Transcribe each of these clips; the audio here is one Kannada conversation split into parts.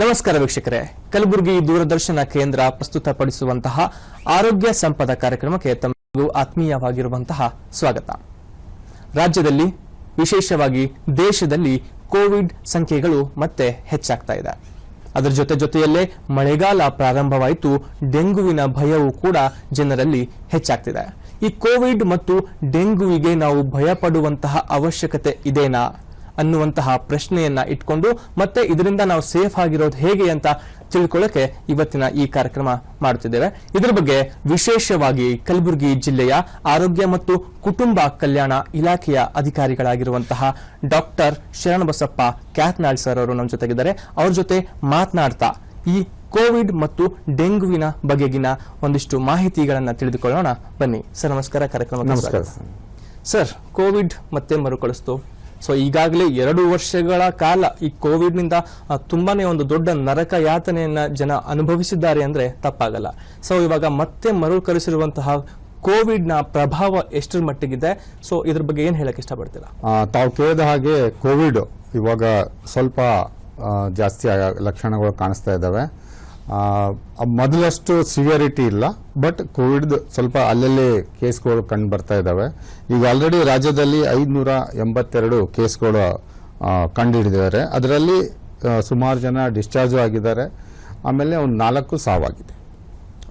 ನಮಸ್ಕಾರ ವೀಕ್ಷಕರೇ. ಕಲಬುರಗಿ ದೂರದರ್ಶನ ಕೇಂದ್ರ ಪ್ರಸ್ತುತಪಡಿಸುವಂತಹ ಆರೋಗ್ಯ ಸಂಪದ ಕಾರ್ಯಕ್ರಮಕ್ಕೆ ತಮಗೂ ಆತ್ಮೀಯವಾಗಿರುವಂತಹ ಸ್ವಾಗತ. ರಾಜ್ಯದಲ್ಲಿ ವಿಶೇಷವಾಗಿ ದೇಶದಲ್ಲಿ ಕೋವಿಡ್ ಸಂಖ್ಯೆಗಳು ಮತ್ತೆ ಹೆಚ್ಚಾಗ್ತಾ ಇದೆ. ಅದರ ಜೊತೆ ಜೊತೆಯಲ್ಲೇ ಮಳೆಗಾಲ ಪ್ರಾರಂಭವಾಯಿತು. ಡೆಂಗುವಿನ ಭಯವೂ ಕೂಡ ಜನರಲ್ಲಿ ಹೆಚ್ಚಾಗ್ತಿದೆ. ಈ ಕೋವಿಡ್ ಮತ್ತು ಡೆಂಗುವಿಗೆ ನಾವು ಭಯಪಡುವಂತಹ ಅವಶ್ಯಕತೆ ಇದೆನಾ? ಅನ್ನುವಂತಹ ಪ್ರಶ್ನೆಯನ್ನ ಇಟ್ಕೊಂಡು ಮತ್ತೆ ಇದರಿಂದ ನಾವು ಸೇಫ್ ಆಗಿರೋದು ಹೇಗೆ ಅಂತ ತಿಳ್ಕೊಳ್ಳೋಕೆ ಇವತ್ತಿನ ಈ ಕಾರ್ಯಕ್ರಮ ಮಾಡುತ್ತಿದ್ದೇವೆ. ಇದರ ಬಗ್ಗೆ ವಿಶೇಷವಾಗಿ ಕಲಬುರಗಿ ಜಿಲ್ಲೆಯ ಆರೋಗ್ಯ ಮತ್ತು ಕುಟುಂಬ ಕಲ್ಯಾಣ ಇಲಾಖೆಯ ಅಧಿಕಾರಿಗಳಾಗಿರುವಂತಹ ಡಾಕ್ಟರ್ ಶರಣಬಸಪ್ಪ ಕ್ಯಾತ್ನಾಳ್ ಸರ್ ಅವರು ನಮ್ಮ ಜೊತೆಗಿದ್ದಾರೆ. ಅವ್ರ ಜೊತೆ ಮಾತನಾಡ್ತಾ ಈ ಕೋವಿಡ್ ಮತ್ತು ಡೆಂಗುವಿನ ಬಗೆಗಿನ ಒಂದಿಷ್ಟು ಮಾಹಿತಿಗಳನ್ನು ತಿಳಿದುಕೊಳ್ಳೋಣ. ಬನ್ನಿ ಸರ್ ನಮಸ್ಕಾರ ಕಾರ್ಯಕ್ರಮ ನಮಸ್ಕಾರ ಸರ್ ಕೋವಿಡ್ ಮತ್ತೆ ಮರುಕಳಿಸ್ತು. ಸೊ ಈಗಾಗಲೇ ಎರಡು ವರ್ಷಗಳ ಕಾಲ ಈ ಕೋವಿಡ್ನಿಂದ ತುಂಬಾನೇ ಒಂದು ದೊಡ್ಡ ನರಕ ಯಾತನೆಯನ್ನ ಜನ ಅನುಭವಿಸಿದ್ದಾರೆ ಅಂದ್ರೆ ತಪ್ಪಾಗಲ್ಲ. ಸೊ ಇವಾಗ ಮತ್ತೆ ಮರುಕಳಿಸಿರುವಂತಹ ಕೋವಿಡ್ನ ಪ್ರಭಾವ ಎಷ್ಟರ ಮಟ್ಟಿಗಿದೆ? ಸೊ ಇದ್ರ ಬಗ್ಗೆ ಏನ್ ಹೇಳಕ್ ಇಷ್ಟಪಡ್ತೀರಾ? ತಾವು ಕೇಳಿದ ಹಾಗೆ ಕೋವಿಡ್ ಇವಾಗ ಸ್ವಲ್ಪ ಜಾಸ್ತಿ ಲಕ್ಷಣಗಳು ಕಾಣಿಸ್ತಾ ಇದ್ದಾವೆ. ಮೊದಲಷ್ಟು ಸಿವಿಯರಿಟಿ ಇಲ್ಲ ಬಟ್ ಕೋವಿಡ್ ಸ್ವಲ್ಪ ಅಲ್ಲಲ್ಲಿ ಕೇಸ್ಗಳು ಕಂಡು ಬರ್ತಾ ಇದ್ದಾವೆ ಈಗ ಆಲ್ರೆಡಿ ರಾಜ್ಯದಲ್ಲಿ ಐದುನೂರ ಎಂಬತ್ತೆರಡು ಕೇಸ್ಗಳು ಕಂಡುಹಿಡಿದಿದ್ದಾರೆ. ಅದರಲ್ಲಿ ಸುಮಾರು ಜನ ಡಿಸ್ಚಾರ್ಜ್ ಆಗಿದ್ದಾರೆ. ಆಮೇಲೆ ಒಂದು ನಾಲ್ಕು ಸಾವಾಗಿದೆ.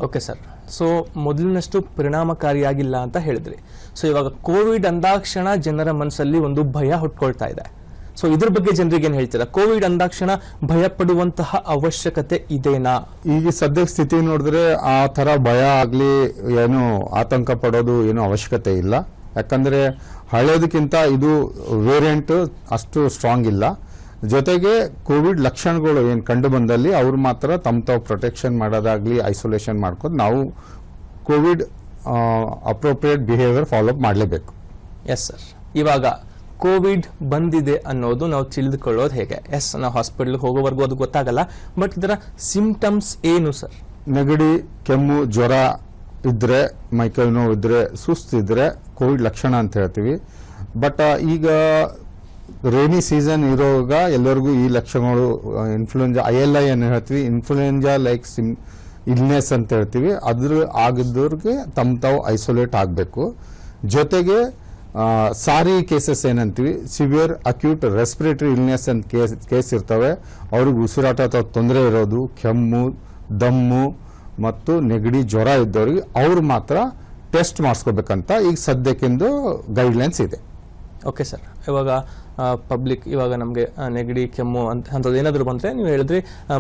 ಓಕೆ ಸರ್ ಸೊ ಮೊದಲಿನಷ್ಟು ಪರಿಣಾಮಕಾರಿಯಾಗಿಲ್ಲ ಅಂತ ಹೇಳಿದ್ರಿ. ಸೊ ಇವಾಗ ಕೋವಿಡ್ ಅಂದಾಕ್ಷಣ ಜನರ ಮನಸ್ಸಲ್ಲಿ ಒಂದು ಭಯ ಹುಟ್ಕೊಳ್ತಾ ಇದೆ. ಸೊ ಇದ್ರ ಬಗ್ಗೆ ಜನರಿಗೆ ಏನ್ ಹೇಳ್ತೀರಾ? ಕೋವಿಡ್ ಅಂದಾಕ್ಷಣ ಭಯ ಪಡುವಂತಹ ಅವಶ್ಯಕತೆ ಇದೆನಾ? ಈಗ ಸದ್ಯಕ್ಕೆ ಸ್ಥಿತಿ ನೋಡಿದ್ರೆ ಆ ತರ ಭಯ ಆಗ್ಲಿ ಏನು ಆತಂಕ ಪಡೋದು ಏನು ಅವಶ್ಯಕತೆ ಇಲ್ಲ. ಯಾಕಂದ್ರೆ ಹಳೆಯದಕ್ಕಿಂತ ಇದು ವೇರಿಯಂಟ್ ಅಷ್ಟು ಸ್ಟ್ರಾಂಗ್ ಇಲ್ಲ. ಜೊತೆಗೆ ಕೋವಿಡ್ ಲಕ್ಷಣಗಳು ಏನು ಕಂಡು ಬಂದಲ್ಲಿ ಅವ್ರು ಮಾತ್ರ ತಮ್ಮ ತಾವು ಪ್ರೊಟೆಕ್ಷನ್ ಮಾಡೋದಾಗ್ಲಿ ಐಸೋಲೇಷನ್ ಮಾಡ್ಕೊಂಡು ನಾವು COVID appropriate behaviour follow up ಮಾಡಲೇಬೇಕು. ಎಸ್ ಸರ್ ಇವಾಗ ಕೋವಿಡ್ ಬಂದಿದೆ ಅನ್ನೋದು ನಾವು ತಿಳಿದುಕೊಳ್ಳೋದು ಹೇಗೆ? ಎಸ್, ನಾವು ಹಾಸ್ಪಿಟಲ್ ಹೋಗೋವರೆಗೂ ಅದು ಗೊತ್ತಾಗಲ್ಲ ಬಟ್ ಇದರ ಸಿಂಪ್ಟಮ್ಸ್ ಏನು ಸರ್ ನೆಗಡಿ, ಕೆಮ್ಮು, ಜ್ವರ ಇದ್ರೆ ಮೈಕೈ ನೋವು ಇದ್ರೆ ಸುಸ್ತಿದ್ರೆ ಕೋವಿಡ್ ಲಕ್ಷಣ ಅಂತ ಹೇಳ್ತೀವಿ. ಬಟ್ ಈಗ ರೇನಿ ಸೀಸನ್ ಇರೋವಾಗ ಎಲ್ಲರಿಗೂ ಈ ಲಕ್ಷಣಗಳು ಇನ್ಫ್ಲೂಯೆಂಜಾ ಐ ಎಲ್ ಐ ಅನ್ನು ಹೇಳ್ತೀವಿ. ಇನ್ಫ್ಲೂಯೆಂಜಾ ಲೈಕ್ ಸಿಮ್ ಇಲ್ನೆಸ್ ಅಂತ ಹೇಳ್ತೀವಿ. ಅದ್ರ, ಆಗಿದ್ದವ್ರಿಗೆ ತಮ್ಮ ತಾವು ಐಸೋಲೇಟ್ ಆಗಬೇಕು. ಜೊತೆಗೆ ಸಾರಿ ಕೇಸಸ್ ಏನಂತೀವಿ? ಸಿವಿಯರ್ ಅಕ್ಯೂಟ್ ರೆಸ್ಪಿರೇಟರಿ ಇಲ್ನೆಸ್ ಅಂತ ಕೇಸ್ ಕೇಸ್ ಇರ್ತವೆ. ಅವ್ರಿಗೆ ಉಸಿರಾಟ ಅಥವಾ ತೊಂದರೆ ಇರೋದು, ಕೆಮ್ಮು, ದಮ್ಮು ಮತ್ತು ನೆಗಡಿ, ಜ್ವರ ಇದ್ದವ್ರಿಗೆ ಅವ್ರು ಮಾತ್ರ ಟೆಸ್ಟ್ ಮಾಡಿಸ್ಕೋಬೇಕಂತ ಈಗ ಸದ್ಯಕ್ಕಿಂದು ಗೈಡ್ಲೈನ್ಸ್ ಇದೆ. ಓಕೆ ಸರ್ ಇವಾಗ ಪಬ್ಲಿಕ್ ಇವಾಗ ನಮಗೆ ನೆಗಡಿ, ಕೆಮ್ಮು ಅಂತ, ಅಂಥದ್ದು ಏನಾದರೂ ಬಂದರೆ ನೀವು ಹೇಳಿದ್ರಿ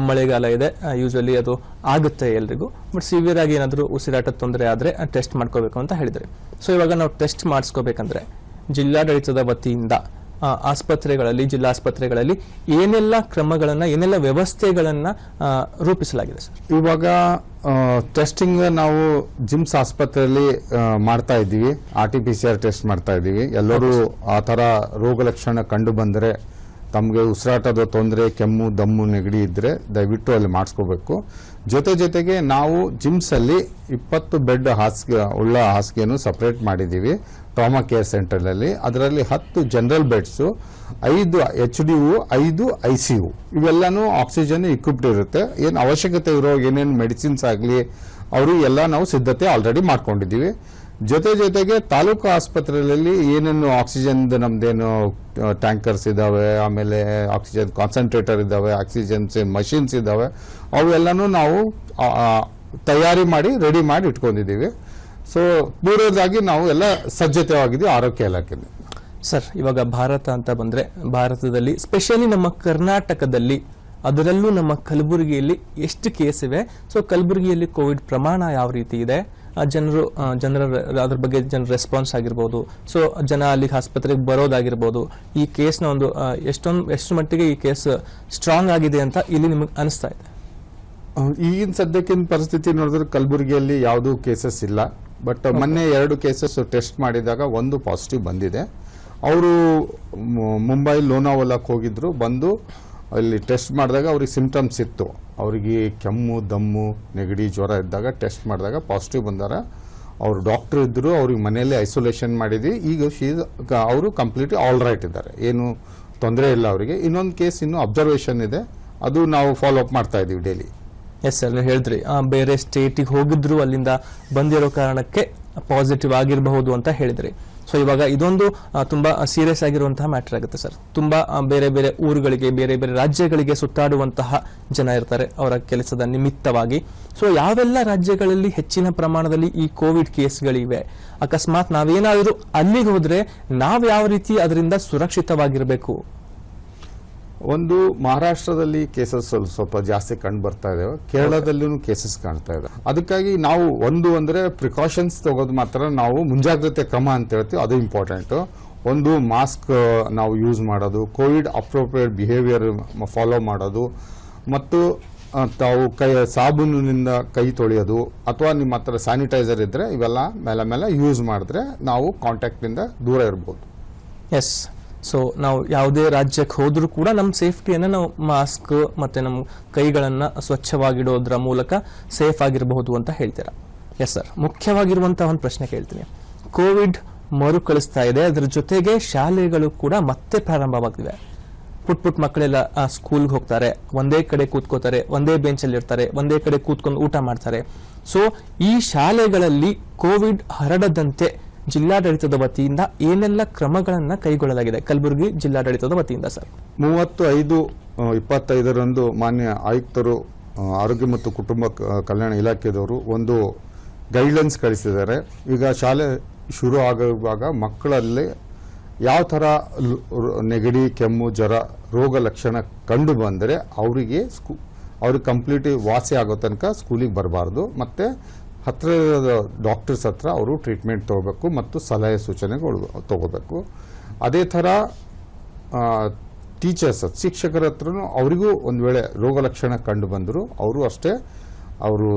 ಮಳೆಗಾಲ ಇದೆ. ಯೂಶಲಿ ಅದು ಆಗುತ್ತೆ ಎಲ್ರಿಗೂ. ಬಟ್ ಸಿವಿಯರ್ ಆಗಿ ಏನಾದರೂ ಉಸಿರಾಟದ ತೊಂದರೆ ಆದರೆ ಟೆಸ್ಟ್ ಮಾಡ್ಕೋಬೇಕು ಅಂತ ಹೇಳಿದ್ರಿ. ಸೊ ಇವಾಗ ನಾವು ಟೆಸ್ಟ್ ಮಾಡಿಸ್ಕೋಬೇಕಂದ್ರೆ, ಜಿಲ್ಲಾಡಳಿತದ ವತಿಯಿಂದ ಆಸ್ಪತ್ರೆಗಳಲ್ಲಿ ಜಿಲ್ಲಾಸ್ಪತ್ರೆಗಳಲ್ಲಿ ಏನೆಲ್ಲ ಕ್ರಮಗಳನ್ನು ಏನೆಲ್ಲ ವ್ಯವಸ್ಥೆಗಳನ್ನು ರೂಪಿಸಲಾಗಿದೆ ಸರ್? ಇವಾಗ ಟೆಸ್ಟಿಂಗ್ ನಾವು ಜಿಮ್ಸ್ ಆಸ್ಪತ್ರೆಯಲ್ಲಿ ಮಾಡ್ತಾ ಇದ್ದೀವಿ. R T P C R test ಮಾಡ್ತಾ ಇದ್ದೀವಿ. ಎಲ್ಲರೂ ಆ ಥರ ರೋಗ ಲಕ್ಷಣ ಕಂಡು ಬಂದರೆ ತಮಗೆ ಉಸಿರಾಟದ ತೊಂದರೆ ಕೆಮ್ಮು ದಮ್ಮು ನೆಗಡಿ ಇದ್ದರೆ ದಯವಿಟ್ಟು ಅಲ್ಲಿ ಮಾಡಿಸ್ಕೋಬೇಕು. ಜೊತೆ ಜೊತೆಗೆ ನಾವು ಜಿಮ್ಸಲ್ಲಿ ಇಪ್ಪತ್ತು ಬೆಡ್ ಹಾಸಿಗೆ ಉಳ್ಳ ಹಾಸಿಗೆಯನ್ನು ಸಪ್ರೇಟ್ ಮಾಡಿದ್ದೀವಿ. ಟ್ರಾಮಾ ಕೇರ್ ಸೆಂಟರ್ನಲ್ಲಿ ಅದರಲ್ಲಿ ಹತ್ತು ಜನರಲ್ ಬೆಡ್ಸು ಐದು ಎಚ್ ಡಿ ಯು ಐದು ಐ ಸಿ ಯು ಇವೆಲ್ಲನೂ ಆಕ್ಸಿಜನ್ ಇಕ್ವಿಪ್ಡ್ ಇರುತ್ತೆ. ಏನು ಅವಶ್ಯಕತೆ ಇರೋ ಏನೇನು ಮೆಡಿಸಿನ್ಸ್ ಆಗಲಿ, ಅವರು ಎಲ್ಲ ನಾವು ಸಿದ್ಧತೆ ಆಲ್ರೆಡಿ ಮಾಡ್ಕೊಂಡಿದ್ದೀವಿ. ಜೊತೆ ಜೊತೆಗೆ ತಾಲೂಕು ಆಸ್ಪತ್ರೆಯಲ್ಲಿ ಏನೇನು ಆಕ್ಸಿಜನ್ದು ನಮ್ದೇನು ಟ್ಯಾಂಕರ್ಸ್ ಇದ್ದಾವೆ ಆಮೇಲೆ ಆಕ್ಸಿಜನ್ ಕಾನ್ಸಂಟ್ರೇಟರ್ ಇದ್ದಾವೆ ಆಕ್ಸಿಜನ್ ಮಷಿನ್ಸ್ ಇದ್ದಾವೆ ಅವೆಲ್ಲನೂ ನಾವು ತಯಾರಿ ಮಾಡಿ ರೆಡಿ ಮಾಡಿ ಇಟ್ಕೊಂಡಿದ್ದೀವಿ. ಸೊ ಮೂರನೇದಾಗಿ ನಾವು ಎಲ್ಲ ಸಜ್ಜತೆವಾಗಿದ್ದೀವಿ ಆರೋಗ್ಯ ಇಲಾಖೆಯಲ್ಲಿ. ಸರ್ ಇವಾಗ ಭಾರತ ಅಂತ ಬಂದ್ರೆ ಭಾರತದಲ್ಲಿ ಸ್ಪೆಷಲಿ ನಮ್ಮ ಕರ್ನಾಟಕದಲ್ಲಿ ಅದರಲ್ಲೂ ನಮ್ಮ ಕಲಬುರಗಿಯಲ್ಲಿ ಎಷ್ಟು ಕೇಸ್ ಇವೆ? ಸೊ ಕಲಬುರಗಿಯಲ್ಲಿ ಕೋವಿಡ್ ಪ್ರಮಾಣ ಯಾವ ರೀತಿ ಇದೆ? ಜನರು ಜನರ ಅದ್ರ ಬಗ್ಗೆ ಜನರ ರೆಸ್ಪಾನ್ಸ್ ಆಗಿರ್ಬೋದು. ಸೊ ಜನ ಅಲ್ಲಿಗೆ ಆಸ್ಪತ್ರೆಗೆ ಬರೋದಾಗಿರ್ಬೋದು. ಈ ಕೇಸ್ನ ಒಂದು ಎಷ್ಟೊಂದು ಎಷ್ಟು ಮಟ್ಟಿಗೆ ಈ ಕೇಸ್ ಸ್ಟ್ರಾಂಗ್ ಆಗಿದೆ ಅಂತ ಇಲ್ಲಿ ನಿಮಗೆ ಅನಿಸ್ತಾ ಇದೆ? ಈಗಿನ ಸದ್ಯಕ್ಕಿನ ಪರಿಸ್ಥಿತಿ ನೋಡಿದ್ರೆ ಕಲಬುರಗಿಯಲ್ಲಿ ಯಾವುದೂ ಕೇಸಸ್ ಇಲ್ಲ. ಬಟ್ ಮೊನ್ನೆ ಎರಡು ಕೇಸಸ್ ಟೆಸ್ಟ್ ಮಾಡಿದಾಗ ಒಂದು ಪಾಸಿಟಿವ್ ಬಂದಿದೆ. ಅವರು ಮುಂಬೈ ಲೋನಾವಲಕ್ಕೆ ಹೋಗಿದ್ರು. ಬಂದು ಅಲ್ಲಿ ಟೆಸ್ಟ್ ಮಾಡಿದಾಗ ಅವ್ರಿಗೆ ಸಿಂಪ್ಟಮ್ಸ್ ಇತ್ತು. ಅವರಿಗೆ ಕೆಮ್ಮು ದಮ್ಮು ನೆಗಡಿ ಜ್ವರ ಇದ್ದಾಗ ಟೆಸ್ಟ್ ಮಾಡಿದಾಗ ಪಾಸಿಟಿವ್ ಬಂದಾರ. ಅವರು ಡಾಕ್ಟರ್ ಇದ್ದರು ಅವ್ರಿಗೆ ಮನೆಯಲ್ಲಿ ಐಸೋಲೇಷನ್ ಮಾಡಿದ್ವಿ. ಈಗ ಶೀಸ್ ಅವರು ಕಂಪ್ಲೀಟ್ ಆಲ್ ರೈಟ್ ಇದ್ದಾರೆ. ಏನು ತೊಂದರೆ ಇಲ್ಲ ಅವರಿಗೆ. ಇನ್ನೊಂದು ಕೇಸ್ ಇನ್ನು ಅಬ್ಸರ್ವೇಷನ್ ಇದೆ. ಅದು ನಾವು ಫಾಲೋ ಅಪ್ ಮಾಡ್ತಾ ಇದ್ದೀವಿ ಡೈಲಿ ಎಸ್ ಸರ್ ನೀವು ಹೇಳಿದ್ರಿ. ಬೇರೆ ಸ್ಟೇಟಿಗೆ ಹೋಗಿದ್ರು ಅಲ್ಲಿಂದ ಬಂದಿರೋ ಕಾರಣಕ್ಕೆ ಪಾಸಿಟಿವ್ ಆಗಿರಬಹುದು ಅಂತ ಹೇಳಿದ್ರಿ. ಸೊ ಇವಾಗ ಇದೊಂದು ತುಂಬಾ ಸೀರಿಯಸ್ ಆಗಿರುವಂತಹ ಮ್ಯಾಟರ್ ಆಗುತ್ತೆ ಸರ್ ತುಂಬಾ ಬೇರೆ ಬೇರೆ ಊರುಗಳಿಗೆ, ಬೇರೆ ಬೇರೆ ರಾಜ್ಯಗಳಿಗೆ ಸುತ್ತಾಡುವಂತಹ ಜನ ಇರ್ತಾರೆ ಅವರ ಕೆಲಸದ ನಿಮಿತ್ತವಾಗಿ. ಸೊ ಯಾವೆಲ್ಲ ರಾಜ್ಯಗಳಲ್ಲಿ ಹೆಚ್ಚಿನ ಪ್ರಮಾಣದಲ್ಲಿ ಈ ಕೋವಿಡ್ ಕೇಸ್ಗಳಿವೆ? ಅಕಸ್ಮಾತ್ ನಾವೇನಾದರೂ ಅಲ್ಲಿಗೆ ಹೋದ್ರೆ ನಾವು ಯಾವ ರೀತಿ ಅದರಿಂದ ಸುರಕ್ಷಿತವಾಗಿರಬೇಕು? ಒಂದು ಮಹಾರಾಷ್ಟ್ರದಲ್ಲಿ ಕೇಸಸ್ ಸ್ವಲ್ಪ ಜಾಸ್ತಿ ಕಂಡು ಬರ್ತಾ ಇದಾವೆ. ಕೇರಳದಲ್ಲೂ ಕೇಸಸ್ ಕಾಣ್ತಾ ಇದೆ ಅದಕ್ಕಾಗಿ ನಾವು ಒಂದು ಅಂದ್ರೆ ಪ್ರಿಕಾಷನ್ಸ್ ತಗೋದು ಮಾತ್ರ ನಾವು ಮುಂಜಾಗ್ರತೆ ಕ್ರಮ ಅಂತ ಹೇಳ್ತೀವಿ. ಅದು ಇಂಪಾರ್ಟೆಂಟ್ ಒಂದು ಮಾಸ್ಕ್ ನಾವು ಯೂಸ್ ಮಾಡೋದು. ಕೋವಿಡ್ ಅಪ್ರೋಪ್ರಿಯೇಟ್ ಬಿಹೇವಿಯರ್ ಫಾಲೋ ಮಾಡೋದು. ಮತ್ತು ತಾವು ಕೈ, ಸಾಬೂನಿನಿಂದ ಕೈ ತೊಳೆಯೋದು. ಅಥವಾ ನಿಮ್ಮ ಹತ್ರ ಸ್ಯಾನಿಟೈಸರ್ ಇದ್ರೆ ಇವೆಲ್ಲ ಮೇಲೆ ಮೇಲೆ ಯೂಸ್ ಮಾಡಿದ್ರೆ ನಾವು ಕಾಂಟ್ಯಾಕ್ಟಿಂದ ದೂರ ಇರ್ಬೋದು. ಎಸ್ ಸೊ ನಾವು ಯಾವುದೇ ರಾಜ್ಯಕ್ಕೆ ಹೋದರೂ ಕೂಡ ನಮ್ಮ ಸೇಫ್ಟಿಯನ್ನು ನಾವು ಮಾಸ್ಕ್ ಮತ್ತು ನಮ್ಮ ಕೈಗಳನ್ನು ಸ್ವಚ್ಛವಾಗಿಡೋದ್ರ ಮೂಲಕ ಸೇಫ್ ಆಗಿರಬಹುದು ಅಂತ ಹೇಳ್ತೀರಾ? ಎಸ್ ಸರ್ ಮುಖ್ಯವಾಗಿರುವಂಥ ಒಂದು ಪ್ರಶ್ನೆ ಕೇಳ್ತೀನಿ. ಕೋವಿಡ್ ಮರುಕಳಿಸ್ತಾ ಇದೆ. ಅದರ ಜೊತೆಗೆ ಶಾಲೆಗಳು ಕೂಡ ಮತ್ತೆ ಪ್ರಾರಂಭವಾಗ್ತಿದೆ. ಪುಟ್ ಪುಟ್ ಮಕ್ಕಳೆಲ್ಲ ಸ್ಕೂಲ್ಗೆ ಹೋಗ್ತಾರೆ. ಒಂದೇ ಕಡೆ ಕೂತ್ಕೋತಾರೆ, ಒಂದೇ ಬೆಂಚಲ್ಲಿ ಇರ್ತಾರೆ, ಒಂದೇ ಕಡೆ ಕೂತ್ಕೊಂಡು ಊಟ ಮಾಡ್ತಾರೆ. ಸೊ ಈ ಶಾಲೆಗಳಲ್ಲಿ ಕೋವಿಡ್ ಹರಡದಂತೆ ಜಿಲ್ಲಾಡಳಿತದ ವತಿಯಿಂದ ಏನೆಲ್ಲ ಕ್ರಮಗಳನ್ನು ಕೈಗೊಳ್ಳಲಾಗಿದೆ? ಕಲಬುರಗಿ ಜಿಲ್ಲಾಡಳಿತದ ವತಿಯಿಂದ, ಸರ್. ಮೂವತ್ತು ಐದು ಇಪ್ಪತ್ತೈದರಂದು ಮಾನ್ಯ ಆಯುಕ್ತರು ಆರೋಗ್ಯ ಮತ್ತು ಕುಟುಂಬ ಕಲ್ಯಾಣ ಇಲಾಖೆದವರು ಒಂದು ಗೈಡ್ಲೈನ್ಸ್ ಕಳಿಸಿದ್ದಾರೆ. ಈಗ ಶಾಲೆ ಶುರು ಆಗುವಾಗ ಮಕ್ಕಳಲ್ಲಿ ಯಾವ ಥರ ನೆಗಡಿ, ಕೆಮ್ಮು, ಜ್ವರ, ರೋಗ ಲಕ್ಷಣ ಕಂಡು ಬಂದರೆ ಅವರಿಗೆ ಸ್ಕೂ, ಅವ್ರಿಗೆ ಕಂಪ್ಲೀಟ್ ವಾಸಿ ಆಗೋ ತನಕ ಸ್ಕೂಲಿಗೆ ಬರಬಾರ್ದು. ಮತ್ತು ಹತ್ತಿರದ ಡಾಕ್ಟರ್ಸ್ ಹತ್ರ ಅವರು ಟ್ರೀಟ್ಮೆಂಟ್ ತಗೋಬೇಕು ಮತ್ತು ಸಲಹೆ ಸೂಚನೆಗಳು ತಗೋಬೇಕು. ಅದೇ ಥರ ಟೀಚರ್ಸ್, ಶಿಕ್ಷಕರ ಹತ್ರನೂ ಅವರಿಗೂ ಒಂದು ವೇಳೆ ರೋಗ ಲಕ್ಷಣ ಕಂಡು ಬಂದರು ಅವರು ಅಷ್ಟೇ ಅವರು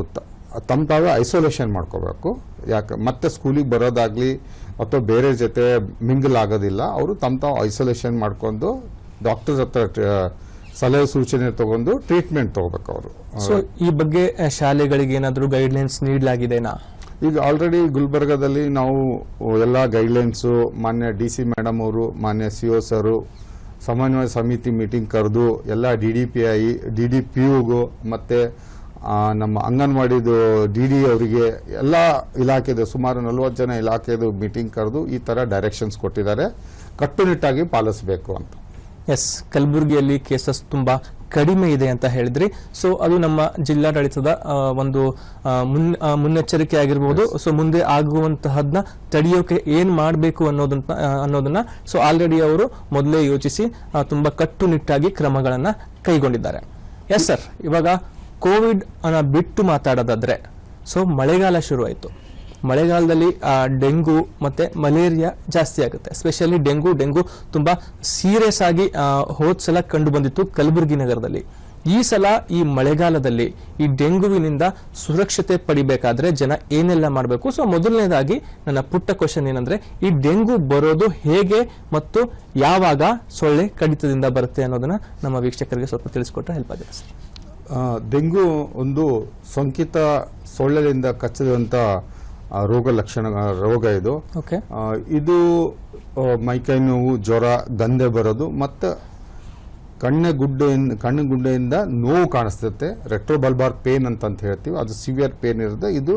ತಮ್ಮ ತಾವೇ ಐಸೋಲೇಷನ್ ಮಾಡ್ಕೋಬೇಕು. ಯಾಕೆ, ಮತ್ತೆ ಸ್ಕೂಲಿಗೆ ಬರೋದಾಗಲಿ ಅಥವಾ ಬೇರೆ ಜೊತೆ ಮಿಂಗಲ್ ಆಗೋದಿಲ್ಲ, ಅವರು ತಮ್ಮ ತಾವು ಐಸೋಲೇಷನ್ ಮಾಡ್ಕೊಂಡು ಡಾಕ್ಟರ್ಸ್ ಹತ್ರ ಸಲಹೆ ಸೂಚನೆ ತಗೊಂಡು ಟ್ರೀಟ್ಮೆಂಟ್ ತಗೋಬೇಕು ಅವರು. ಸೊ ಈ ಬಗ್ಗೆ ಶಾಲೆಗಳಿಗೆ ಏನಾದರೂ ಗೈಡ್ಲೈನ್ಸ್ ನೀಡಲಾಗಿದೆನಾ? ಈಗ ಆಲ್ರೆಡಿ ಗುಲ್ಬರ್ಗಾದಲ್ಲಿ ನಾವು ಎಲ್ಲ ಗೈಡ್ಲೈನ್ಸು ಮಾನ್ಯ ಡಿ ಸಿ ಮೇಡಮ್ ಅವರು ಮಾನ್ಯ ಸಿ ಒ ಸರು ಸಮನ್ವಯ ಸಮಿತಿ ಮೀಟಿಂಗ್ ಕರೆದು ಎಲ್ಲ D D P I D D P ಯುಗೂ ಮತ್ತು ನಮ್ಮ ಅಂಗನವಾಡಿದು ಡಿ ಡಿ ಅವರಿಗೆ ಎಲ್ಲ ಇಲಾಖೆದು ಸುಮಾರು ನಲ್ವತ್ತು ಜನ ಇಲಾಖೆದು ಮೀಟಿಂಗ್ ಕರೆದು ಈ ಥರ ಡೈರೆಕ್ಷನ್ಸ್ ಕೊಟ್ಟಿದ್ದಾರೆ. ಕಟ್ಟುನಿಟ್ಟಾಗಿ ಪಾಲಿಸಬೇಕು ಅಂತ. ಎಸ್ ಕಲಬುರಗಿಯಲ್ಲಿ ಕೇಸಸ್ ತುಂಬಾ ಕಡಿಮೆ ಇದೆ ಅಂತ ಹೇಳಿದ್ರಿ. ಸೊ ಅದು ನಮ್ಮ ಜಿಲ್ಲಾಡಳಿತದ ಒಂದು ಮುನ್ನೆಚ್ಚರಿಕೆ ಆಗಿರ್ಬೋದು. ಸೊ ಮುಂದೆ ಆಗುವಂತಹದ್ನ ತಡೆಯೋಕೆ ಏನ್ ಮಾಡಬೇಕು ಅನ್ನೋದನ್ನ ಅನ್ನೋದನ್ನ ಸೊ ಆಲ್ರೆಡಿ ಅವರು ಮೊದಲೇ ಯೋಚಿಸಿ ತುಂಬಾ ಕಟ್ಟುನಿಟ್ಟಾಗಿ ಕ್ರಮಗಳನ್ನ ಕೈಗೊಂಡಿದ್ದಾರೆ. ಎಸ್ ಸರ್ ಇವಾಗ ಕೋವಿಡ್ ಅನ್ನ ಬಿಟ್ಟು ಮಾತಾಡೋದಾದ್ರೆ ಸೊ ಮಳೆಗಾಲ ಶುರುವಾಯಿತು. ಮಳೆಗಾಲದಲ್ಲಿ ಡೆಂಗು ಮತ್ತೆ ಮಲೇರಿಯಾ ಜಾಸ್ತಿ ಆಗುತ್ತೆ. ಸ್ಪೆಷಲಿ ಡೆಂಗು ಡೆಂಗು ತುಂಬಾ ಸೀರಿಯಸ್ ಆಗಿ ಆ, ಹೋದ್ ಸಲ ಕಂಡು ಬಂದಿತ್ತು ಕಲಬುರಗಿ ನಗರದಲ್ಲಿ. ಈ ಸಲ ಈ ಮಳೆಗಾಲದಲ್ಲಿ ಈ ಡೆಂಗುವಿನಿಂದ ಸುರಕ್ಷತೆ ಪಡಿಬೇಕಾದ್ರೆ ಜನ ಏನೆಲ್ಲ ಮಾಡಬೇಕು? ಸೊ ಮೊದಲನೇದಾಗಿ ನನ್ನ ಪುಟ್ಟ ಕ್ವಶನ್ ಏನಂದ್ರೆ ಈ ಡೆಂಗು ಬರೋದು ಹೇಗೆ ಮತ್ತು ಯಾವಾಗ ಸೊಳ್ಳೆ ಕಡಿತದಿಂದ ಬರುತ್ತೆ ಅನ್ನೋದನ್ನ ನಮ್ಮ ವೀಕ್ಷಕರಿಗೆ ಸ್ವಲ್ಪ ತಿಳಿಸ್ಕೊಟ್ರೆ ಹೆಲ್ಪ್ ಆಗುತ್ತೆ ಸರ್. ಡೆಂಗು ಒಂದು ಸೋಂಕಿತ ಸೊಳ್ಳೆಯಿಂದ ಕಚ್ಚಿದಂಥ ರೋಗ ಲಕ್ಷಣ ರೋಗ ಇದು. ಓಕೆ. ಇದು ಮೈಕೈ ನೋವು ಜ್ವರ ದಂಧೆ ಬರೋದು ಮತ್ತು ಕಣ್ಣ ಗುಡ್ಡೆಯಿಂದ ಕಣ್ಣು ಗುಡ್ಡೆಯಿಂದ ನೋವು ಕಾಣಿಸ್ತೈತೆ ರೆಟ್ರೋಬಲ್ಬಾರ್ ಪೇನ್ ಅಂತ ಹೇಳ್ತೀವಿ. ಅದು ಸಿವಿಯರ್ ಪೇನ್ ಇರುತ್ತೆ. ಇದು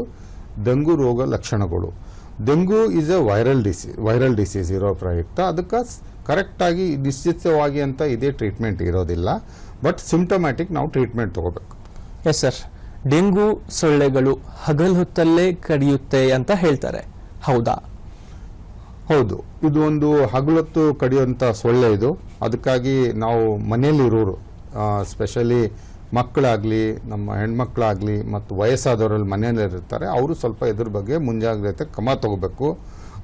ಡೆಂಗು ರೋಗ ಲಕ್ಷಣಗಳು. Dengue is a viral disease viral disease ಇರೋ ಪ್ರಯುಕ್ತ. ಅದಕ್ಕೆ ಕರೆಕ್ಟಾಗಿ ನಿಶ್ಚಿತವಾಗಿ ಅಂತ ಇದೇ ಟ್ರೀಟ್ಮೆಂಟ್ ಇರೋದಿಲ್ಲ. ಬಟ್ ಸಿಂಪ್ಟಮ್ಯಾಟಿಕ್ ನಾವು ಟ್ರೀಟ್ಮೆಂಟ್ ತಗೋಬೇಕು. ಎಸ್ ಸರ್ ಡೆಂಗು ಸೊಳ್ಳೆಗಳು ಹಗಲ್ ಹೊತ್ತಲ್ಲೇ ಕಡಿಯುತ್ತೆ ಅಂತ ಹೇಳ್ತಾರೆ. ಹೌದಾ? ಹೌದು. ಇದು ಒಂದು ಹಗಲೊತ್ತು ಕಡಿಯುವಂಥ ಸೊಳ್ಳೆ ಇದು. ಅದಕ್ಕಾಗಿ ನಾವು ಮನೆಯಲ್ಲಿ ಇರೋರು ಸ್ಪೆಷಲಿ ಮಕ್ಕಳಾಗಲಿ, ನಮ್ಮ ಹೆಣ್ಮಕ್ಳಾಗಲಿ ಮತ್ತು ವಯಸ್ಸಾದವರಲ್ಲಿ ಮನೆಯಲ್ಲಿ ಇರ್ತಾರೆ ಅವರು ಸ್ವಲ್ಪ ಇದ್ರ ಬಗ್ಗೆ ಮುಂಜಾಗ್ರತೆ ಕ್ರಮ ತಗೋಬೇಕು.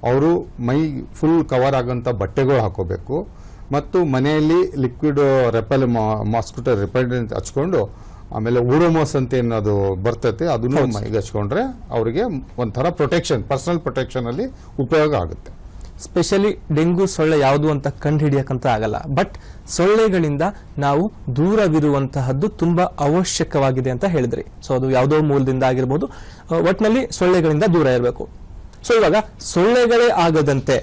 ಅವರು ಮೈ ಫುಲ್ ಕವರ್ ಆಗೋಂಥ ಬಟ್ಟೆಗಳು ಹಾಕೋಬೇಕು. ಮತ್ತು ಮನೆಯಲ್ಲಿ ಲಿಕ್ವಿಡ್ ರೆಪೆಲ್ ಮಾಸ್ಕಿಟೋ ರಿಪೆಂಡೆಂಟ್ ಹಚ್ಕೊಂಡು ಆಮೇಲೆ ಓಡೋಮೋಸ್ ಅಂತ ಏನದು ಬರ್ತೈತೆ ಅದನ್ನು ಮೈಗೆ ಹಚ್ಕೊಂಡ್ರೆ ಅವರಿಗೆ ಒಂಥರ ಪ್ರೊಟೆಕ್ಷನ್ ಪರ್ಸನಲ್ ಪ್ರೊಟೆಕ್ಷನ್ ಅಲ್ಲಿ ಉಪಯೋಗ ಆಗುತ್ತೆ. ಸ್ಪೆಷಲಿ ಡೆಂಗು ಸೊಳ್ಳೆ ಯಾವುದು ಅಂತ ಕಂಡು ಹಿಡಿಯಕ್ಕಂತ ಆಗಲ್ಲ. ಬಟ್ ಸೊಳ್ಳೆಗಳಿಂದ ನಾವು ದೂರವಿರುವಂತಹದ್ದು ತುಂಬಾ ಅವಶ್ಯಕವಾಗಿದೆ ಅಂತ ಹೇಳಿದ್ರಿ. ಸೊ ಅದು ಯಾವುದೋ ಮೂಲದಿಂದ ಆಗಿರ್ಬೋದು. ಒಟ್ಟಿನಲ್ಲಿ ಒಟ್ನಲ್ಲಿ ಸೊಳ್ಳೆಗಳಿಂದ ದೂರ ಇರಬೇಕು. ಸೊ ಇವಾಗ ಸೊಳ್ಳೆಗಳೇ ಆಗದಂತೆ